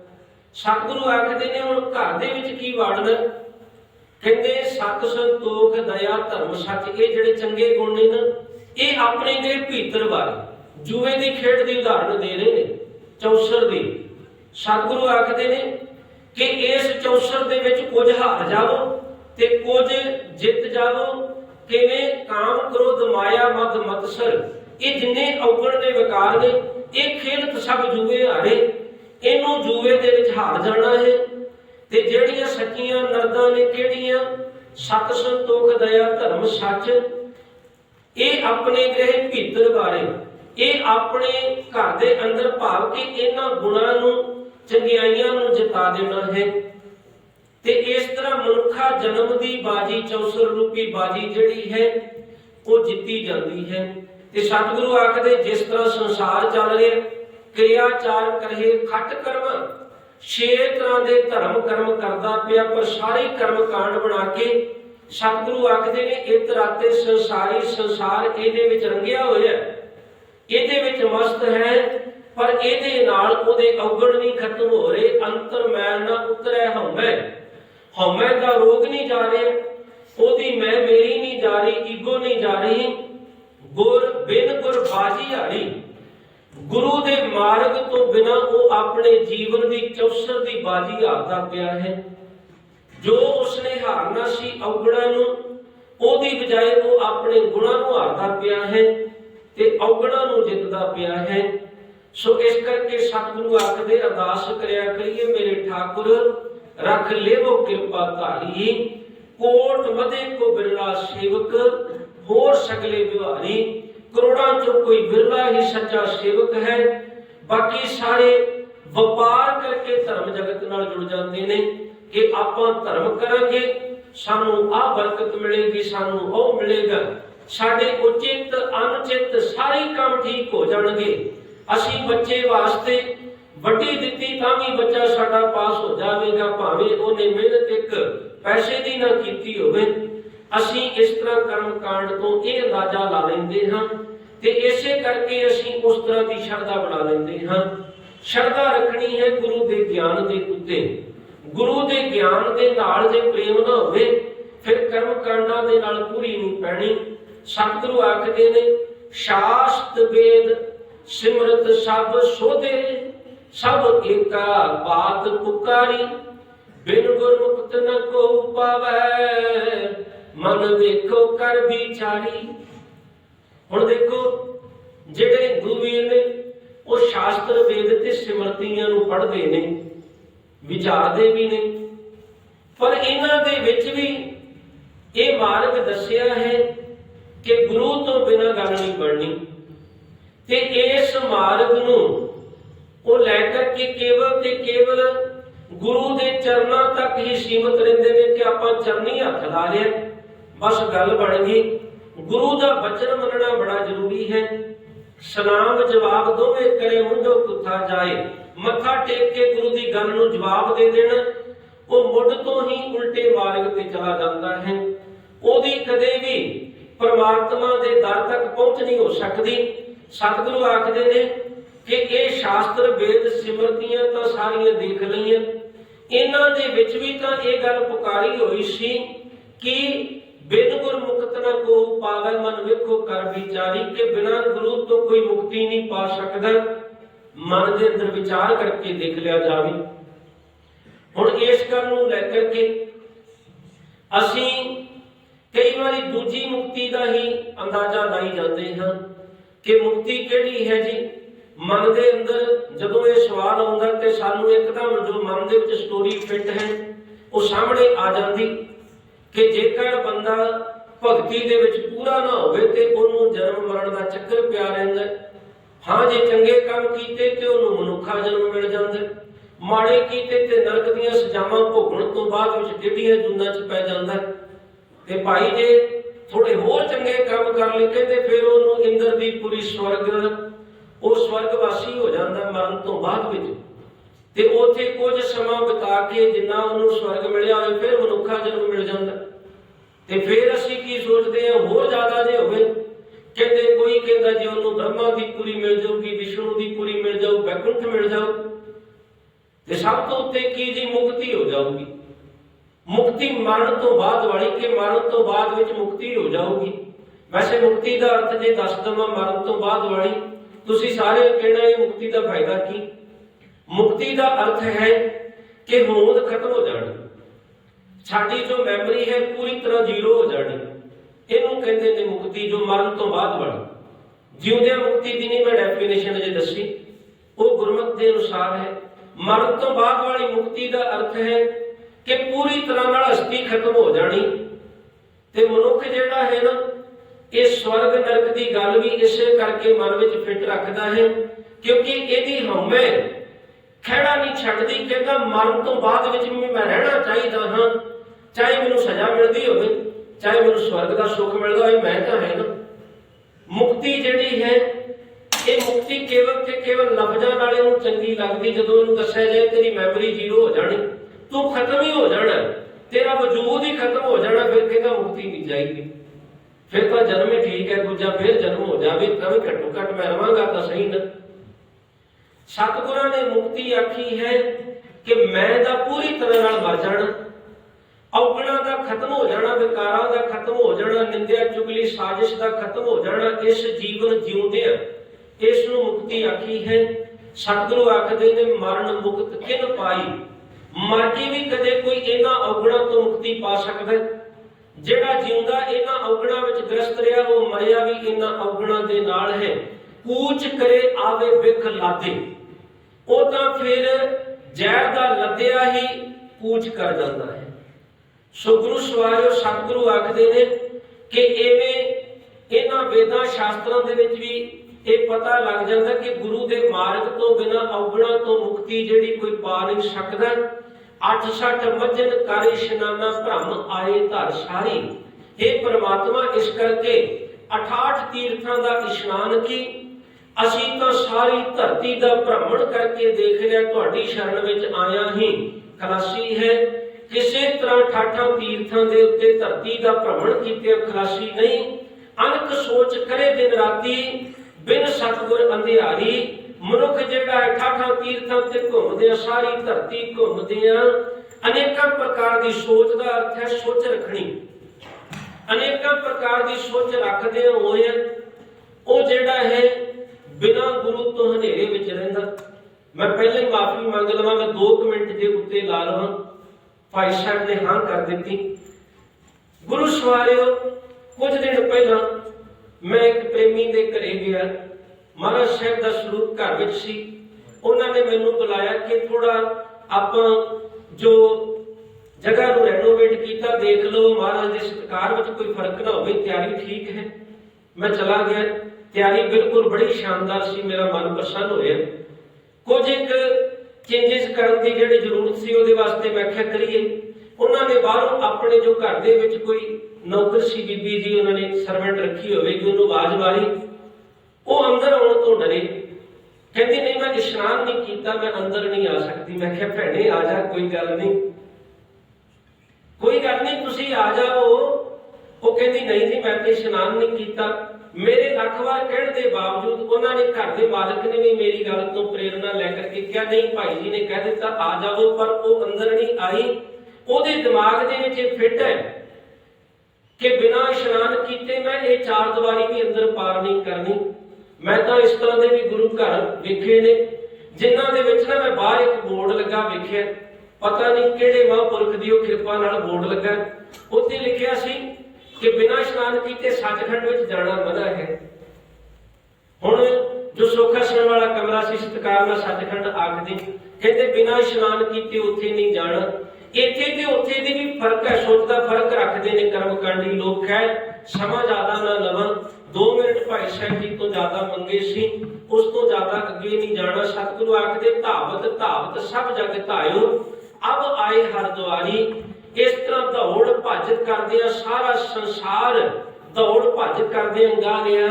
ਸਤਿਗੁਰੂ ਆਖਦੇ ਨੇ, ਹੁਣ ਘਰ ਦੇ ਵਿੱਚ ਕੀ ਵਾੜਨਾ? ਕਹਿੰਦੇ, ਸਤ ਸੰਤੋਖ, ਦਇਆ, ਧਰਮ, ਸੱਚ, ਇਹ ਜਿਹੜੇ ਚੰਗੇ ਗੁਣ ਨੇ ਨਾ, ਇਹ ਆਪਣੇ ਦੇ ਭੀਤਰ ਵਾਲੇ, ਜੂਏ ਦੀ ਖੇਡ ਦੀ ਉਦਾਹਰਣ ਦੇ ਰਹੇ ਨੇ, ਚੌਸਰ ਦੀ। ਸਤਿਗੁਰੂ ਆਖਦੇ ਨੇ ਕਿ ਇਸ ਚੌਸਰ ਦੇ ਵਿੱਚ ਕੁਝ ਹਾਰ ਜਾਵੋ ਤੇ ਕੁਝ ਜਿੱਤ ਜਾਵੋ, ਕਿਵੇਂ? ਕਾਮ, ਕ੍ਰੋਧ, ਮਾਇਆ, ਮਦ, ਮਤਸਰ। ਇਹ ਜਿੰਨੇ ਔਗਣ ਦੇ ਵਿਕਾਰ ਨੇ, ਇਹ ਖੇਲ ਸਭ ਜੂਏ ਹਾਰੇ ਇਹਨੂੰ ਜੂਏ ਦੇ ਵਿੱਚ ਹਾਰ ਜਾਣਾ ਹੈ। ਤੇ ਜਿਹੜੀਆਂ ਸੱਚੀਆਂ ਨਰਦਾਂ ਨੇ ਕਿਹੜੀਆਂ? ਸਤ ਸੰਤੋਖ, ਦਇਆ, ਧਰਮ, ਸੱਚ। ਇਹ ਆਪਣੇ ਗ੍ਰਹਿ ਭੀਤਰ ਬਾਰੇ ਇਹ ਆਪਣੇ ਘਰ ਦੇ ਅੰਦਰ ਭਾਵ ਕਿ ਇਹਨਾਂ ਗੁਣਾਂ ਨੂੰ, ਚੰਗਿਆਈਆਂ ਨੂੰ ਜਿਤਾ ਦੇਣਾ ਹੈ। ਤੇ ਇਸ ਤਰ੍ਹਾਂ ਮਨੁੱਖਾ ਜਨਮ ਦੀ ਬਾਜੀ, ਚੌਸਰ ਰੂਪੀ ਬਾਜੀ ਜਿਹੜੀ ਹੈ, ਉਹ ਜਿੱਤੀ ਜਾਂਦੀ ਹੈ। ਤੇ ਸਤਿਗੁਰੂ ਆਖਦੇ, ਜਿਸ ਤਰ੍ਹਾਂ ਸੰਸਾਰ ਚੱਲ ਰਿਹਾ ਕਿਰਿਆਚਾਰ ਕਰੇ, ਖੱਟ ਕਰਮ, ਛੇ ਤਰ੍ਹਾਂ ਦੇ ਧਰਮ ਕਰਮ ਕਰਦਾ ਪਿਆ, ਪਰ ਸਾਰੇ ਕਰਮ ਕਾਂਡ ਬਣਾ ਕੇ ਸਤਿਗੁਰੂ ਆਖਦੇ ਨੇ, ਇਤ ਰਾਤੇ ਸੰਸਾਰੀ ਸੰਸਾਰ ਇਹਦੇ ਵਿੱਚ ਰੰਗਿਆ ਹੋਇਆ ਇਹਦੇ ਵਿੱਚ ਮਸਤ ਹੈ, ਪਰ ਇਹਦੇ ਨਾਲ ਉਹਦੇ ਔਗਣ ਨਹੀਂ ਖਤਮ ਹੋ ਰਹੇ, ਅੰਤਰ ਮੈਲ ਨਾ ਉਤਰੈ ਹਉਮੈ। ਹਉਮੈ ਦਾ ਰੋਗ ਨਹੀਂ ਜਾ ਰਿਹਾ, ਉਹਦੀ ਮੈਂ ਮੇਰੀ ਨਹੀਂ ਜਾ ਰਹੀ, ਈਗੋ ਨਹੀਂ ਜਾ ਰਹੀ ਗੁਰ ਬਿਨ ਗੁਰ ਬਾਜੀ ਹਾਰੀ ਗੁਰੂ ਦੇ ਮਾਰਗ ਤੋਂ ਬਿਨਾ ਉਹ ਆਪਣੇ ਜੀਵਨ ਦੀ ਚੌਸਰ ਦੀ ਬਾਜੀ ਹਾਰਦਾ ਪਿਆ ਹੈ। ਜੋ ਉਸਨੇ ਹਾਰਨਾ ਸੀ ਔਗਣਾਂ ਨੂੰ, ਉਹਦੀ ਬਜਾਏ ਉਹ ਆਪਣੇ ਗੁਣਾਂ ਨੂੰ ਹਾਰਦਾ ਪਿਆ ਹੈ ਤੇ ਔਗਣਾਂ ਨੂੰ ਜਿੱਤਦਾ ਪਿਆ ਹੈ। ਸੋ ਇਸ ਕਰਕੇ ਸਤਿਗੁਰੂ ਆਖਦੇ, ਅਰਦਾਸ ਕਰਿਆ ਕਰੀਏ ਮੇਰੇ ਠਾਕੁਰ, ਰੱਖ ਲੇਵੋ ਕਿਰਪਾ ਧਾਰੀ। ਕੋਟ ਮਦੇ ਕੋ ਬਿਰਲਾ ਸੇਵਕ ਹੋਰ ਸਗਲੇ ਵਿਵਹਾਰੀ, ਕਰੋੜਾਂ ਚੋਂ ਕੋਈ ਬਿਰਲਾ ਹੀ ਸੱਚਾ ਸੇਵਕ ਹੈ। ਬਾਕੀ ਸਾਰੇ ਵਪਾਰ ਕਰਕੇ ਧਰਮ ਜਗਤ ਨਾਲ ਜੁੜ ਜਾਂਦੇ ਨੇ ਕਿ ਆਪਾਂ ਧਰਮ ਕਰਾਂਗੇ, ਸਾਨੂੰ ਆਹ ਬਰਕਤ ਮਿਲੇਗੀ, ਸਾਨੂੰ ਉਹ ਮਿਲੇਗਾ। ਸਾਡੇ ਉਚਿਤ ਅਨੁਚਿਤ ਸਾਰੇ ਕੰਮ ਠੀਕ ਹੋ ਜਾਣਗੇ। ਅਸੀਂ ਬੱਚੇ ਵਾਸਤੇ ਵੱਡੀ ਦਿੱਤੀ ਤਾਂ ਵੀ ਬੱਚਾ ਸਾਡਾ ਪਾਸ ਹੋ ਜਾਵੇਗਾ, ਭਾਵੇਂ ਉਹਨੇ ਮਿਹਨਤ ਇੱਕ ਪੈਸੇ ਦੀ ਨਾ ਕੀਤੀ ਹੋਵੇ। ਅਸੀਂ ਇਸ ਤਰ੍ਹਾਂ ਕਰਮ ਕਾਂਡ ਤੋਂ ਇਹ ਅੰਦਾਜ਼ਾ ਲਾ ਲੈਂਦੇ ਹਾਂ ਤੇ ਇਸੇ ਕਰਕੇ ਅਸੀਂ ਉਸ ਤਰ੍ਹਾਂ ਦੀ ਸ਼ਰਧਾ ਬਣਾ ਲੈਂਦੇ ਹਾਂ। ਸ਼ਰਧਾ ਰੱਖਣੀ ਹੈ ਗੁਰੂ ਦੇ ਗਿਆਨ ਦੇ ਉੱਤੇ। ਗੁਰੂ ਦੇ ਗਿਆਨ ਦੇ ਨਾਲ ਜੇ ਪ੍ਰੇਮ ਨਾ ਹੋਵੇ, ਫਿਰ ਕਰਮ ਕਾਂਡਾਂ ਦੇ ਨਾਲ ਪੂਰੀ ਨਹੀਂ ਪੈਣੀ। ਸਤਿਗੁਰੂ ਆਖਦੇ ਨੇ, ਸ਼ਾਸਤ ਵੇਦ, ਸਿਮਰਤ ਸਭ ਸੋਧੇ, ਸਭ ਏਕਾ ਬਾਤ ਪੁਕਾਰੀ। ਬਿਨ ਗੁਰਮੁਖਤ ਨ ਕੋ ਪਾਵੈ ਮਨ ਵੇਖੋ ਕਰ ਵਿਚਾਰੀ ਹੁਣ ਦੇਖੋ, ਜਿਹੜੇ ਹਿੰਦੂ ਵੀਰ ਨੇ ਉਹ ਸ਼ਾਸਤਰ ਵੇਦ ਤੇ ਸਿਮਰਤੀਆਂ ਨੂੰ ਪੜ੍ਹਦੇ ਨੇ, ਵਿਚਾਰਦੇ ਵੀ ਨੇ। ਪਰ ਇਹਨਾਂ ਦੇ ਵਿੱਚ ਵੀ ਇਹ ਮਾਰਗ ਦੱਸਿਆ ਹੈ ਕਿ ਗੁਰੂ ਤੋਂ ਬਿਨਾਂ ਗੱਲ ਨਹੀਂ ਬਣਨੀ। ਤੇ ਇਸ ਮਾਰਗ ਨੂੰ ਉਹ ਲੈ ਕਰਕੇ ਕੇਵਲ ਤੇ ਕੇਵਲ ਗੁਰੂ ਦੇ ਚਰਨਾਂ ਤੱਕ ਹੀ ਸੀਮਤ ਰਹਿੰਦੇ ਨੇ ਕਿ ਆਪਾਂ ਚਰਨੀ ਹੱਥ ਲਾ ਲਿਆ। ਬਸ ਗੱਲ ਬਣ ਗਈ। ਗੁਰੂ ਦਾ ਬਚਨ ਮੰਨਣਾ ਬੜਾ ਜ਼ਰੂਰੀ ਹੈ। ਸਲਾਮ ਜਵਾਬ ਦੋਵੇਂ ਕਰੇ ਮੁੰਡੋ ਕੁੱਥਾ ਜਾਏ। ਮੱਥਾ ਟੇਕ ਕੇ ਗੁਰੂ ਦੀ ਗੱਲ ਨੂੰ ਜਵਾਬ ਦੇ ਦੇਣ। ਉਹ ਮੁੱਢ ਤੋਂ ਹੀ ਉਲਟੇ ਮਾਰਗ ਤੇ ਚਲਾ ਜਾਂਦਾ ਹੈ। ਉਹਦੀ ਕਦੇ ਵੀ ਪਰਮਾਤਮਾ ਦੇ ਦਰ ਤੱਕ ਪਹੁੰਚ ਨਹੀਂ ਹੋ ਸਕਦੀ। ਸਤਿਗੁਰੂ ਆਖਦੇ ਨੇ ਕਿ ਇਹ ਸ਼ਾਸਤਰ ਵੇਦ ਸਿਮਰਤੀਆਂ ਤਾਂ ਸਾਰੀਆਂ ਦੇਖ ਲਈਆਂ। ਇਹਨਾਂ ਦੇ ਵਿੱਚ ਵੀ ਤਾਂ ਇਹ ਗੱਲ ਪੁਕਾਰੀ ਹੋਈ ਸੀ ਕਿ ਬਿਨ ਗੁਰ ਮੁਕਤ ਨ ਕੋ ਪਾਵੈ ਮਨ ਵੇਖੋ ਕਰ ਵਿਚਾਰੀ ਕਿ ਬਿਨਾਂ ਗੁਰੂ ਤੋਂ ਕੋਈ ਮੁਕਤੀ ਨਹੀਂ ਪਾ ਸਕਦਾ। ਮਨ ਦੇ ਅੰਦਰ ਵਿਚਾਰ ਕਰਕੇ ਦੇਖ ਲਿਆ ਜਾਵੇ। ਹੁਣ ਇਸ ਗੱਲ ਨੂੰ ਲੈ ਕਰਕੇ ਅਸੀਂ ਕਈ ਵਾਰੀ ਦੂਜੀ ਮੁਕਤੀ ਦਾ ਹੀ ਅੰਦਾਜ਼ਾ ਲਾਈ ਜਾਂਦੇ ਹਾਂ ਕਿ ਮੁਕਤੀ ਕਿਹੜੀ ਹੈ ਜੀ? ਮਨ ਦੇ ਅੰਦਰ ਜਦੋਂ ਇਹ ਸਵਾਲ ਆਉਂਦਾ ਤੇ ਸਾਨੂੰ ਇੱਕਦਮ ਜੋ ਮਨ ਦੇ ਵਿੱਚ ਸਟੋਰੀ ਫਿੱਟ ਹੈ, ਉਹ ਸਾਹਮਣੇ ਆ ਜਾਂਦੀ। ਕਿ ਜੇਕਰ ਬੰਦਾ ਭਗਤੀ ਦੇ ਵਿੱਚ ਪੂਰਾ ਨਾ ਹੋਵੇ ਤੇ ਉਹਨੂੰ ਜਨਮ ਮਰਨ ਦਾ ਚੱਕਰ ਪਿਆ ਰਹਿੰਦਾ ਹਾਂ। ਜੇ ਚੰਗੇ ਕੰਮ ਕੀਤੇ ਤੇ ਉਹਨੂੰ ਮਨੁੱਖਾ ਜਨਮ ਮਿਲ ਜਾਂਦਾ ਮਾੜੇ ਕੀਤੇ ਤੇ ਨਰਕ ਦੀਆਂ ਸਜ਼ਾਵਾਂ ਭੋਗਣ ਤੋਂ ਬਾਅਦ ਵਿੱਚ ਡੇਢੀਆਂ ਜੁੰਦਾਂ 'ਚ ਪੈ ਜਾਂਦਾ ਤੇ ਭਾਈ, ਜੇ ਥੋੜੇ ਹੋਰ ਚੰਗੇ ਕੰਮ ਕਰ ਲਿਖੇ ਤੇ ਫਿਰ ਉਹਨੂੰ ਇੰਦਰ ਦੀ ਪੂਰੀ ਸਵਰਗ, ਉਹ ਸਵਰਗਵਾਸੀ ਹੋ ਜਾਂਦਾ ਮਰਨ ਤੋਂ ਬਾਅਦ ਵਿੱਚ। ਤੇ ਉੱਥੇ ਕੁਝ ਸਮਾਂ ਬਿਤਾ ਕੇ ਜਿੰਨਾ ਉਹਨੂੰ ਸਵਰਗ ਮਿਲਿਆ ਹੋਵੇ, ਫਿਰ ਮਨੁੱਖਾ ਜਨਮ ਮਿਲ ਜਾਂਦਾ ਤੇ ਫਿਰ ਅਸੀਂ ਕੀ ਸੋਚਦੇ ਹਾਂ, ਹੋਰ ਜ਼ਿਆਦਾ ਜੇ ਹੋਵੇ ਕਹਿੰਦੇ ਕੋਈ ਕਹਿੰਦਾ ਜੇ ਉਹਨੂੰ ਬ੍ਰਹਮਾ ਦੀ ਪੂਰੀ ਮਿਲ ਜਾਊਗੀ, ਵਿਸ਼ਨੂੰ ਦੀ ਪੂਰੀ ਮਿਲ ਜਾਊ ਬੈਕੁੰਠ ਮਿਲ ਜਾਊ, ਤੇ ਸਭ ਤੋਂ ਉੱਤੇ ਕੀ ਜੀ ਮੁਕਤੀ ਹੋ ਜਾਊਗੀ? ਮੁਕਤੀ ਮਰਨ ਤੋਂ ਬਾਅਦ ਵਾਲੀ ਕਿ ਮਰਨ ਤੋਂ ਬਾਅਦ ਵਿੱਚ ਮੁਕਤੀ ਹੋ ਜਾਊਗੀ? ਵੈਸੇ ਮੁਕਤੀ ਦਾ ਅਰਥ ਜੇ ਦੱਸ ਦਵਾਂ, ਮਰਨ ਤੋਂ ਬਾਅਦ ਵਾਲੀ, ਤੁਸੀਂ ਸਾਰੇ ਕਹਿਣਾ ਇਹ ਮੁਕਤੀ ਦਾ ਫਾਇਦਾ ਕੀ? ਮੁਕਤੀ ਦਾ ਅਰਥ ਹੈ ਕਿ ਹੋਂਦ ਖਤਮ ਹੋ ਜਾਣੀ। ਸਾਡੀ ਜੋ ਮੈਮਰੀ ਹੈ ਪੂਰੀ ਤਰ੍ਹਾਂ ਜ਼ੀਰੋ ਹੋ ਜਾਣੀ। ਇਹਨੂੰ ਕਹਿੰਦੇ ਨੇ ਮੁਕਤੀ ਜੋ ਮਰਨ ਤੋਂ ਬਾਅਦ ਵਾਲੀ ਜਿਉਂਦਿਆਂ ਮੁਕਤੀ ਦੀ ਨਹੀਂ ਮੈਂ ਡੈਫੀਨੇਸ਼ਨ ਜੇ ਦੱਸੀ। ਉਹ ਗੁਰਮਤਿ ਦੇ ਅਨੁਸਾਰ ਹੈ। ਮਰਨ ਤੋਂ ਬਾਅਦ ਵਾਲੀ ਮੁਕਤੀ ਦਾ ਅਰਥ ਹੈ ਕਿ ਪੂਰੀ ਤਰ੍ਹਾਂ ਨਾਲ ਹਸਤੀ ਖਤਮ ਹੋ ਜਾਣੀ। ਤੇ ਮਨੁੱਖ ਜਿਹੜਾ ਹੈ ਨਾ, ਇਹ ਸਵਰਗ ਨਰਕ ਦੀ ਗੱਲ ਵੀ ਇਸੇ ਕਰਕੇ ਮਨ ਵਿੱਚ ਫਿੱਟ ਰੱਖਦਾ ਹੈ, ਕਿਉਂਕਿ ਇਹਦੀ ਹਉਮੈ ਖਹਿੜਾ ਨਹੀਂ ਛੱਡਦੀ, ਕਹਿੰਦਾ ਮਰਨ ਤੋਂ ਬਾਅਦ ਵਿੱਚ ਵੀ ਮੈਂ ਰਹਿਣਾ ਚਾਹੀਦਾ ਹਾਂ। ਚਾਹੇ ਮੈਨੂੰ ਸਜ਼ਾ ਮਿਲਦੀ ਹੋਵੇ, ਚਾਹੇ ਮੈਨੂੰ ਸਵਰਗ ਦਾ ਸੁੱਖ ਮਿਲਦਾ ਹੋਵੇ, ਮੈਂ ਤਾਂ ਹੈ ਨਾ। ਮੁਕਤੀ ਜਿਹੜੀ ਹੈ, ਇਹ ਮੁਕਤੀ ਕੇਵਲ ਤੇ ਕੇਵਲ ਲਫ਼ਜ਼ਾਂ ਨਾਲ ਇਹਨੂੰ ਚੰਗੀ ਲੱਗਦੀ, ਜਦੋਂ ਇਹਨੂੰ ਦੱਸਿਆ ਜਾਏ ਤੇਰੀ ਮੈਮਰੀ ਜ਼ੀਰੋ ਹੋ ਜਾਣੀ, ਤੂੰ ਖਤਮ ਹੀ ਹੋ ਜਾਣਾ, ਤੇਰਾ ਵਜੂਦ ਹੀ ਖਤਮ ਹੋ ਜਾਣਾ, ਫਿਰ ਕਹਿੰਦਾ ਮੁਕਤੀ ਨਹੀਂ ਚਾਹੀਦੀ। ਫਿਰ ਤਾਂ ਜਨਮ ਹੀ ਠੀਕ ਹੈ, ਦੂਜਾ ਫਿਰ ਜਨਮ ਹੋ ਜਾਵੇ, ਤਾਂ ਵੀ ਘੱਟੋ ਘੱਟ ਮੈਂ ਰਵਾਂਗਾ ਤਾਂ ਸਹੀ ਨਾ। ਸਤਿਗੁਰਾਂ ਨੇ ਮੁਕਤੀ ਆਖੀ ਹੈ ਕਿ ਮੈਂ ਤਾਂ ਪੂਰੀ ਤਰ੍ਹਾਂ ਨਾਲ ਮਰ ਜਾਣਾ। ਔਗਣਾ ਦਾ ਖਤਮ ਹੋ ਜਾਣਾ, ਵਿਕਾਰਾਂ ਦਾ ਖਤਮ ਹੋ ਜਾਣਾ, ਨਿੰਦਿਆ ਚੁਗਲੀ, ਸਾਜ਼ਿਸ਼ ਦਾ ਖਤਮ ਹੋ ਜਾਣਾ, ਇਸ ਜੀਵਨ ਜਿਉਂਦਿਆਂ ਇਸ ਨੂੰ ਮੁਕਤੀ ਆਖੀ ਹੈ। ਸਤਿਗੁਰੂ ਆਖਦੇ ਨੇ, ਮਰਨ ਮੁਕਤ ਕਿਨ ਪਾਈ? ਮਰ ਵੀ ਕਦੇ ਕੋਈ ਇਹਨਾਂ ਔਗਣਾ ਤੋਂ ਮੁਕਤੀ ਪਾ ਸਕਦਾ ਜਿਹੜਾ ਜਿਉਂਦਾ ਇਹਨਾਂ ਔਗਣਾ ਵਿੱਚ ਗ੍ਰਸਤ ਰਿਹਾ, ਉਹ ਮਰਿਆ ਵੀ ਇਹਨਾਂ ਔਗਣਾ ਦੇ ਨਾਲ ਹੈ। ਕੂਚ ਕਰੇ ਆਵੇ ਵਿਖ ਲਾਦੇ। ਉਹ ਤਾਂ ਫਿਰ ਜ਼ਹਿਰ ਦਾ ਲੱਦਿਆ ਹੀ ਕੂਚ ਕਰ ਜਾਂਦਾ ਹੈ। ਸੋ ਗੁਰੂ ਸਵਾਰਿਓ ਸਤਿਗੁਰੂ ਆਖਦੇ ਨੇ ਕਿ ਐਵੇਂ ਇਹਨਾਂ ਵੇਦਾਂ ਸ਼ਾਸਤਰਾਂ ਦੇ ਵਿੱਚ ਵੀ ਇਹ ਪਤਾ ਲੱਗ ਜਾਂਦਾ ਕਿ ਗੁਰੂ ਦੇ ਮਾਰਗ ਤੋਂ ਬਿਨਾ ਔਗਣਾ ਤੋਂ ਮੁਕਤੀ ਜਿਹੜੀ ਕੋਈ ਪਾ ਨਹੀਂ ਸਕਦਾ। ਅੱਠ ਸੱਠ ਮੱਜਨ ਕਰ ਇਸ਼ਨਾਨਾ ਭ੍ਰਮ ਆਏ ਧਰ ਸਾਰੀ। ਇਹ ਪ੍ਰਮਾਤਮਾ, ਇਸ ਕਰਕੇ 68 ਤੀਰਥਾਂ ਦਾ ਇਸ਼ਨਾਨ ਕੀ? ਅਸੀਂ ਤਾਂ ਸਾਰੀ ਧਰਤੀ ਦਾ ਭ੍ਰਮਣ ਕਰਕੇ ਦੇਖ ਲਿਆ, ਤੁਹਾਡੀ ਸ਼ਰਨ ਵਿੱਚ ਆਇਆ ਹੀ। ਖਲਾਸੀ ਹੈ। ਕਿਸੇ ਤਰ੍ਹਾਂ ਠਾਠਾਂ ਤੀਰਥਾਂ ਦੇ ਉੱਤੇ ਧਰਤੀ ਦਾ ਭ੍ਰਮਣ ਕੀਤੇ ਖਲਾਸੀ ਨਹੀਂ, ਅਨਕ ਸੋਚ ਕਰੇ ਦਿਨ ਰਾਤੀ, ਬਿਨ ਸਤਗੁਰ ਅੰਧਿਆਰੀ, ਮਨੁੱਖ ਜਿਹੜਾ ਹੈ ਠਾਠਾਂ ਤੀਰਥਾਂ ਤੇ ਘੁੰਮਦੇ ਆ ਸਾਰੀ ਧਰਤੀ ਘੁੰਮਦੇ ਆ ਅਨੇਕਾਂ ਪ੍ਰਕਾਰ ਦੀ ਸੋਚ ਦਾ ਅਰਥ ਹੈ ਸੋਚ ਰੱਖਣੀ। ਅਨੇਕਾਂ ਪ੍ਰਕਾਰ ਦੀ ਸੋਚ ਰੱਖਦੇ ਹੋਏ ਉਹ ਜਿਹੜਾ ਹੈ ਬਿਨਾਂ ਗੁਰੂ ਤੋਂ ਹਨੇਰੇ ਵਿੱਚ ਰਹਿੰਦਾ। ਮੈਂ ਪਹਿਲੇ ਮਾਫੀ ਮੰਗ ਲਵਾਂ, ਮੈਂ 2 ਮਿੰਟ ਦੇ ਉੱਤੇ ਲਾ ਲਵਾਂ। ਭਾਈ ਸਾਹਿਬ ਨੇ ਹਾਂ ਕਰ ਦਿੱਤੀ। ਗੁਰੂ ਸਵਾਰਿਓ, ਕੁਝ ਦਿਨ ਪਹਿਲਾਂ ਮੈਂ ਇੱਕ ਪ੍ਰੇਮੀ ਦੇ ਘਰੇ ਗਿਆ। ਮਹਾਰਾਜ ਸਾਹਿਬ ਦਾ ਸਰੂਪ ਘਰ ਵਿੱਚ ਸੀ। ਉਹਨਾਂ ਨੇ ਮੈਨੂੰ ਬੁਲਾਇਆ ਕਿ ਥੋੜਾ ਆਪਾਂ ਜੋ ਜਗ੍ਹਾ ਨੂੰ ਰੈਨੋਵੇਟ ਕੀਤਾ, ਦੇਖ ਲਓ, ਮਹਾਰਾਜ ਦੇ ਸਤਿਕਾਰ ਵਿੱਚ ਕੋਈ ਫ਼ਰਕ ਨਾ ਹੋਵੇ, ਤਿਆਰੀ ਠੀਕ ਹੈ। ਮੈਂ ਚਲਾ ਗਿਆ। ਤਿਆਰੀ ਬਿਲਕੁਲ ਬੜੀ ਸ਼ਾਨਦਾਰ ਸੀ, ਮੇਰਾ ਮਨ ਪ੍ਰਸੰਨ ਹੋਇਆ। ਕੁਝ ਇੱਕ ਚੇਂਜਸ ਕਰਨ ਦੀ ਜਿਹੜੀ ਜ਼ਰੂਰਤ ਸੀ ਉਹਦੇ ਵਾਸਤੇ ਮੈਂ ਕਰੀਏ। ਉਹਨਾਂ ਨੇ ਬਾਹਰੋਂ ਆਪਣੇ ਜੋ ਘਰ ਦੇ ਵਿੱਚ ਕੋਈ ਨੌਕਰ ਸੀ ਬੀਬੀ ਜੀ, ਉਹਨਾਂ ਨੇ ਸਰਵੈਂਟ ਰੱਖੀ ਹੋਵੇਗੀ ਉਹਨੂੰ ਆਵਾਜ਼ ਮਾਰੀ। ਉਹ ਅੰਦਰ ਆਉਣ ਤੋਂ ਡਰੇ। ਕਹਿੰਦੀ, ਨਹੀਂ, ਮੈਂ ਇਸ਼ਨਾਨ ਨਹੀਂ ਕੀਤਾ, ਮੈਂ ਅੰਦਰ ਨਹੀਂ ਆ ਸਕਦੀ। ਮੈਂ ਕਿਹਾ ਭੈਣੇ, ਆ ਜਾ, ਕੋਈ ਗੱਲ ਨਹੀਂ। ਕੋਈ ਗੱਲ ਨਹੀਂ, ਤੁਸੀਂ ਆ ਜਾਓ। ਉਹ ਕਹਿੰਦੀ, ਨਹੀਂ ਜੀ, ਮੈਂ ਤੇ ਇਸ਼ਨਾਨ ਨਹੀਂ ਕੀਤਾ। ਮੇਰੇ ਲੱਖ ਵਾਰ ਕਹਿਣ ਦੇ ਬਾਵਜੂਦ ਉਹਨਾਂ ਨੇ ਘਰ ਦੇ ਮਾਲਕ ਨੇ ਵੀ ਮੇਰੀ ਗੱਲ ਤੋਂ ਪ੍ਰੇਰਣਾ ਲੈ ਕਰਕੇ ਕਿਹਾ, ਨਹੀਂ ਭਾਈ ਜੀ ਨੇ ਕਹਿ ਦਿੱਤਾ, ਆ ਜਾਓ। ਪਰ ਉਹ ਅੰਦਰ ਨਹੀਂ ਆਈ। ਉਹਦੇ ਦਿਮਾਗ ਦੇ ਵਿੱਚ ਇਹ ਫਿੱਟ ਹੈ ਕਿ ਬਿਨਾਂ ਇਸ਼ਨਾਨ ਕੀਤੇ ਮੈਂ ਇਹ ਚਾਰ ਦੀਵਾਰੀ ਵੀ ਅੰਦਰ ਪਾਰ ਨਹੀਂ ਕਰਨੀ। ਮੈਂ ਤਾਂ ਇਸ ਤਰ੍ਹਾਂ ਦੇ ਵੀ ਗੁਰੂ ਘਰ ਵੇਖੇ ਨੇ, ਜਿਨ੍ਹਾਂ ਦੇ ਵਿੱਚ ਨਾ ਮੈਂ ਬਾਹਰ ਇੱਕ ਬੋਰਡ ਲੱਗਾ ਵੇਖਿਆ। ਪਤਾ ਨਹੀਂ ਕਿਹੜੇ ਮਹਾਂਪੁਰਖ ਦੀ ਉਹ ਕਿਰਪਾ ਨਾਲ ਬੋਰਡ ਲੱਗਾ। ਉੱਥੇ ਲਿਖਿਆ ਸੀ ਕਿ ਬਿਨਾਂ ਇਸ਼ਨਾਨ ਕੀਤੇ ਸੱਚਖੰਡ ਵਿੱਚ ਜਾਣਾ ਮਨਾ ਹੈ। ਹੁਣ ਜੋ ਸੋਖਾਸਣ ਵਾਲਾ ਕਮਰਾ ਸੀ, ਸਤਕਾਰ ਨਾਲ ਸੱਚਖੰਡ ਆਖਦੇ, ਕਹਿੰਦੇ ਬਿਨਾਂ ਇਸ਼ਨਾਨ ਕੀਤੇ ਉੱਥੇ ਨਹੀਂ ਜਾਣਾ। ਇੱਥੇ ਤੇ ਉੱਥੇ ਦੀ ਵੀ ਫ਼ਰਕ ਹੈ ਸੋਚ ਦਾ ਫ਼ਰਕ ਰੱਖਦੇ ਨੇ ਕਰਮਕਾਂਡੀ ਲੋਕ ਹੈ, ਸਮਾਂ ਜ਼ਿਆਦਾ ਨਾ ਲਵਾਂ 2 ਮਿੰਟ ਭਾਈ ਸਾਹਿਬ ਜੀ ਤੋਂ ਜ਼ਿਆਦਾ ਮੰਗੇ ਸੀ, ਉਸ ਤੋਂ ਜ਼ਿਆਦਾ ਅੱਗੇ ਨਹੀਂ ਜਾਣਾ। ਸਤਿਗੁਰੂ ਆਖਦੇ, ਧਾਵਤ ਧਾਵਤ ਸਭ ਜਗ ਧਾਇਓ। ਅਬ ਆਏ ਹਰ ਦੁਆਰੀ ਇਸ ਤਰ੍ਹਾਂ ਦੌੜ ਭੱਜ ਕਰਦੇ ਆ, ਸਾਰਾ ਸੰਸਾਰ ਦੌੜ ਭੱਜ ਕਰਦੇ ਅੰਗਾ ਰਿਹਾ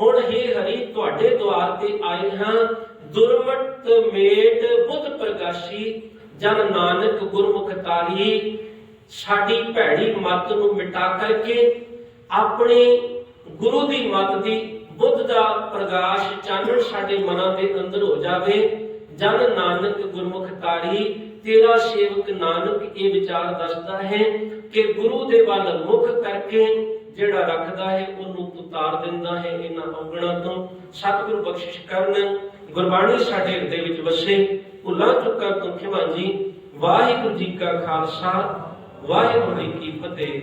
ਹੁਣ ਹੀ ਹਰੀ, ਤੁਹਾਡੇ ਦੁਆਰ ਤੇ ਆਏ ਹਾਂ। ਦੁਰਮਟ ਮੇਟ ਬੁੱਧ ਪ੍ਰਗਾਸ਼ੀ, ਜਨ ਨਾਨਕ ਗੁਰਮੁਖ ਤਾਰੀ ਸਾਡੀ ਭੈੜੀ ਮਤ ਨੂੰ ਮਿਟਾ ਕਰਕੇ ਆਪਣੀ ਗੁਰੂ ਦੀ ਮਤ ਦੀ ਬੁੱਧ ਦਾ ਪ੍ਰਕਾਸ਼ ਚਾਨਣ ਸਾਡੇ ਮਨਾਂ ਦੇ ਅੰਦਰ ਹੋ ਜਾਵੇ। ਜਨ ਨਾਨਕ ਗੁਰਮੁਖ ਤਾਰੀ ਤੇਰਾ ਸੇਵਕ ਨਾਨਕ ਇਹ ਵਿਚਾਰ ਦੱਸਦਾ ਹੈ ਕਿ ਗੁਰੂ ਦੇ ਵੱਲ ਮੁਖ ਕਰਕੇ ਜਿਹੜਾ ਰੱਖਦਾ ਹੈ, ਉਹਨੂੰ ਉਤਾਰ ਦਿੰਦਾ ਹੈ ਇਹਨਾਂ ਔਗਣਾਂ ਤੋਂ। ਸਤਿਗੁਰੂ ਬਖਸ਼ਿਸ਼ ਕਰਨ, ਗੁਰਬਾਣੀ ਸਾਡੇ ਹਿਰਦੇ ਵਿੱਚ ਵਸੇ। ਭੁੱਲਾਂ ਚੁੱਕਾ ਤੋਂ ਖਿਮਾ ਜੀ ਵਾਹਿਗੁਰੂ ਜੀ ਕਾ ਖਾਲਸਾ, ਵਾਹਿਗੁਰੂ ਜੀ ਕੀ ਫਤਿਹ।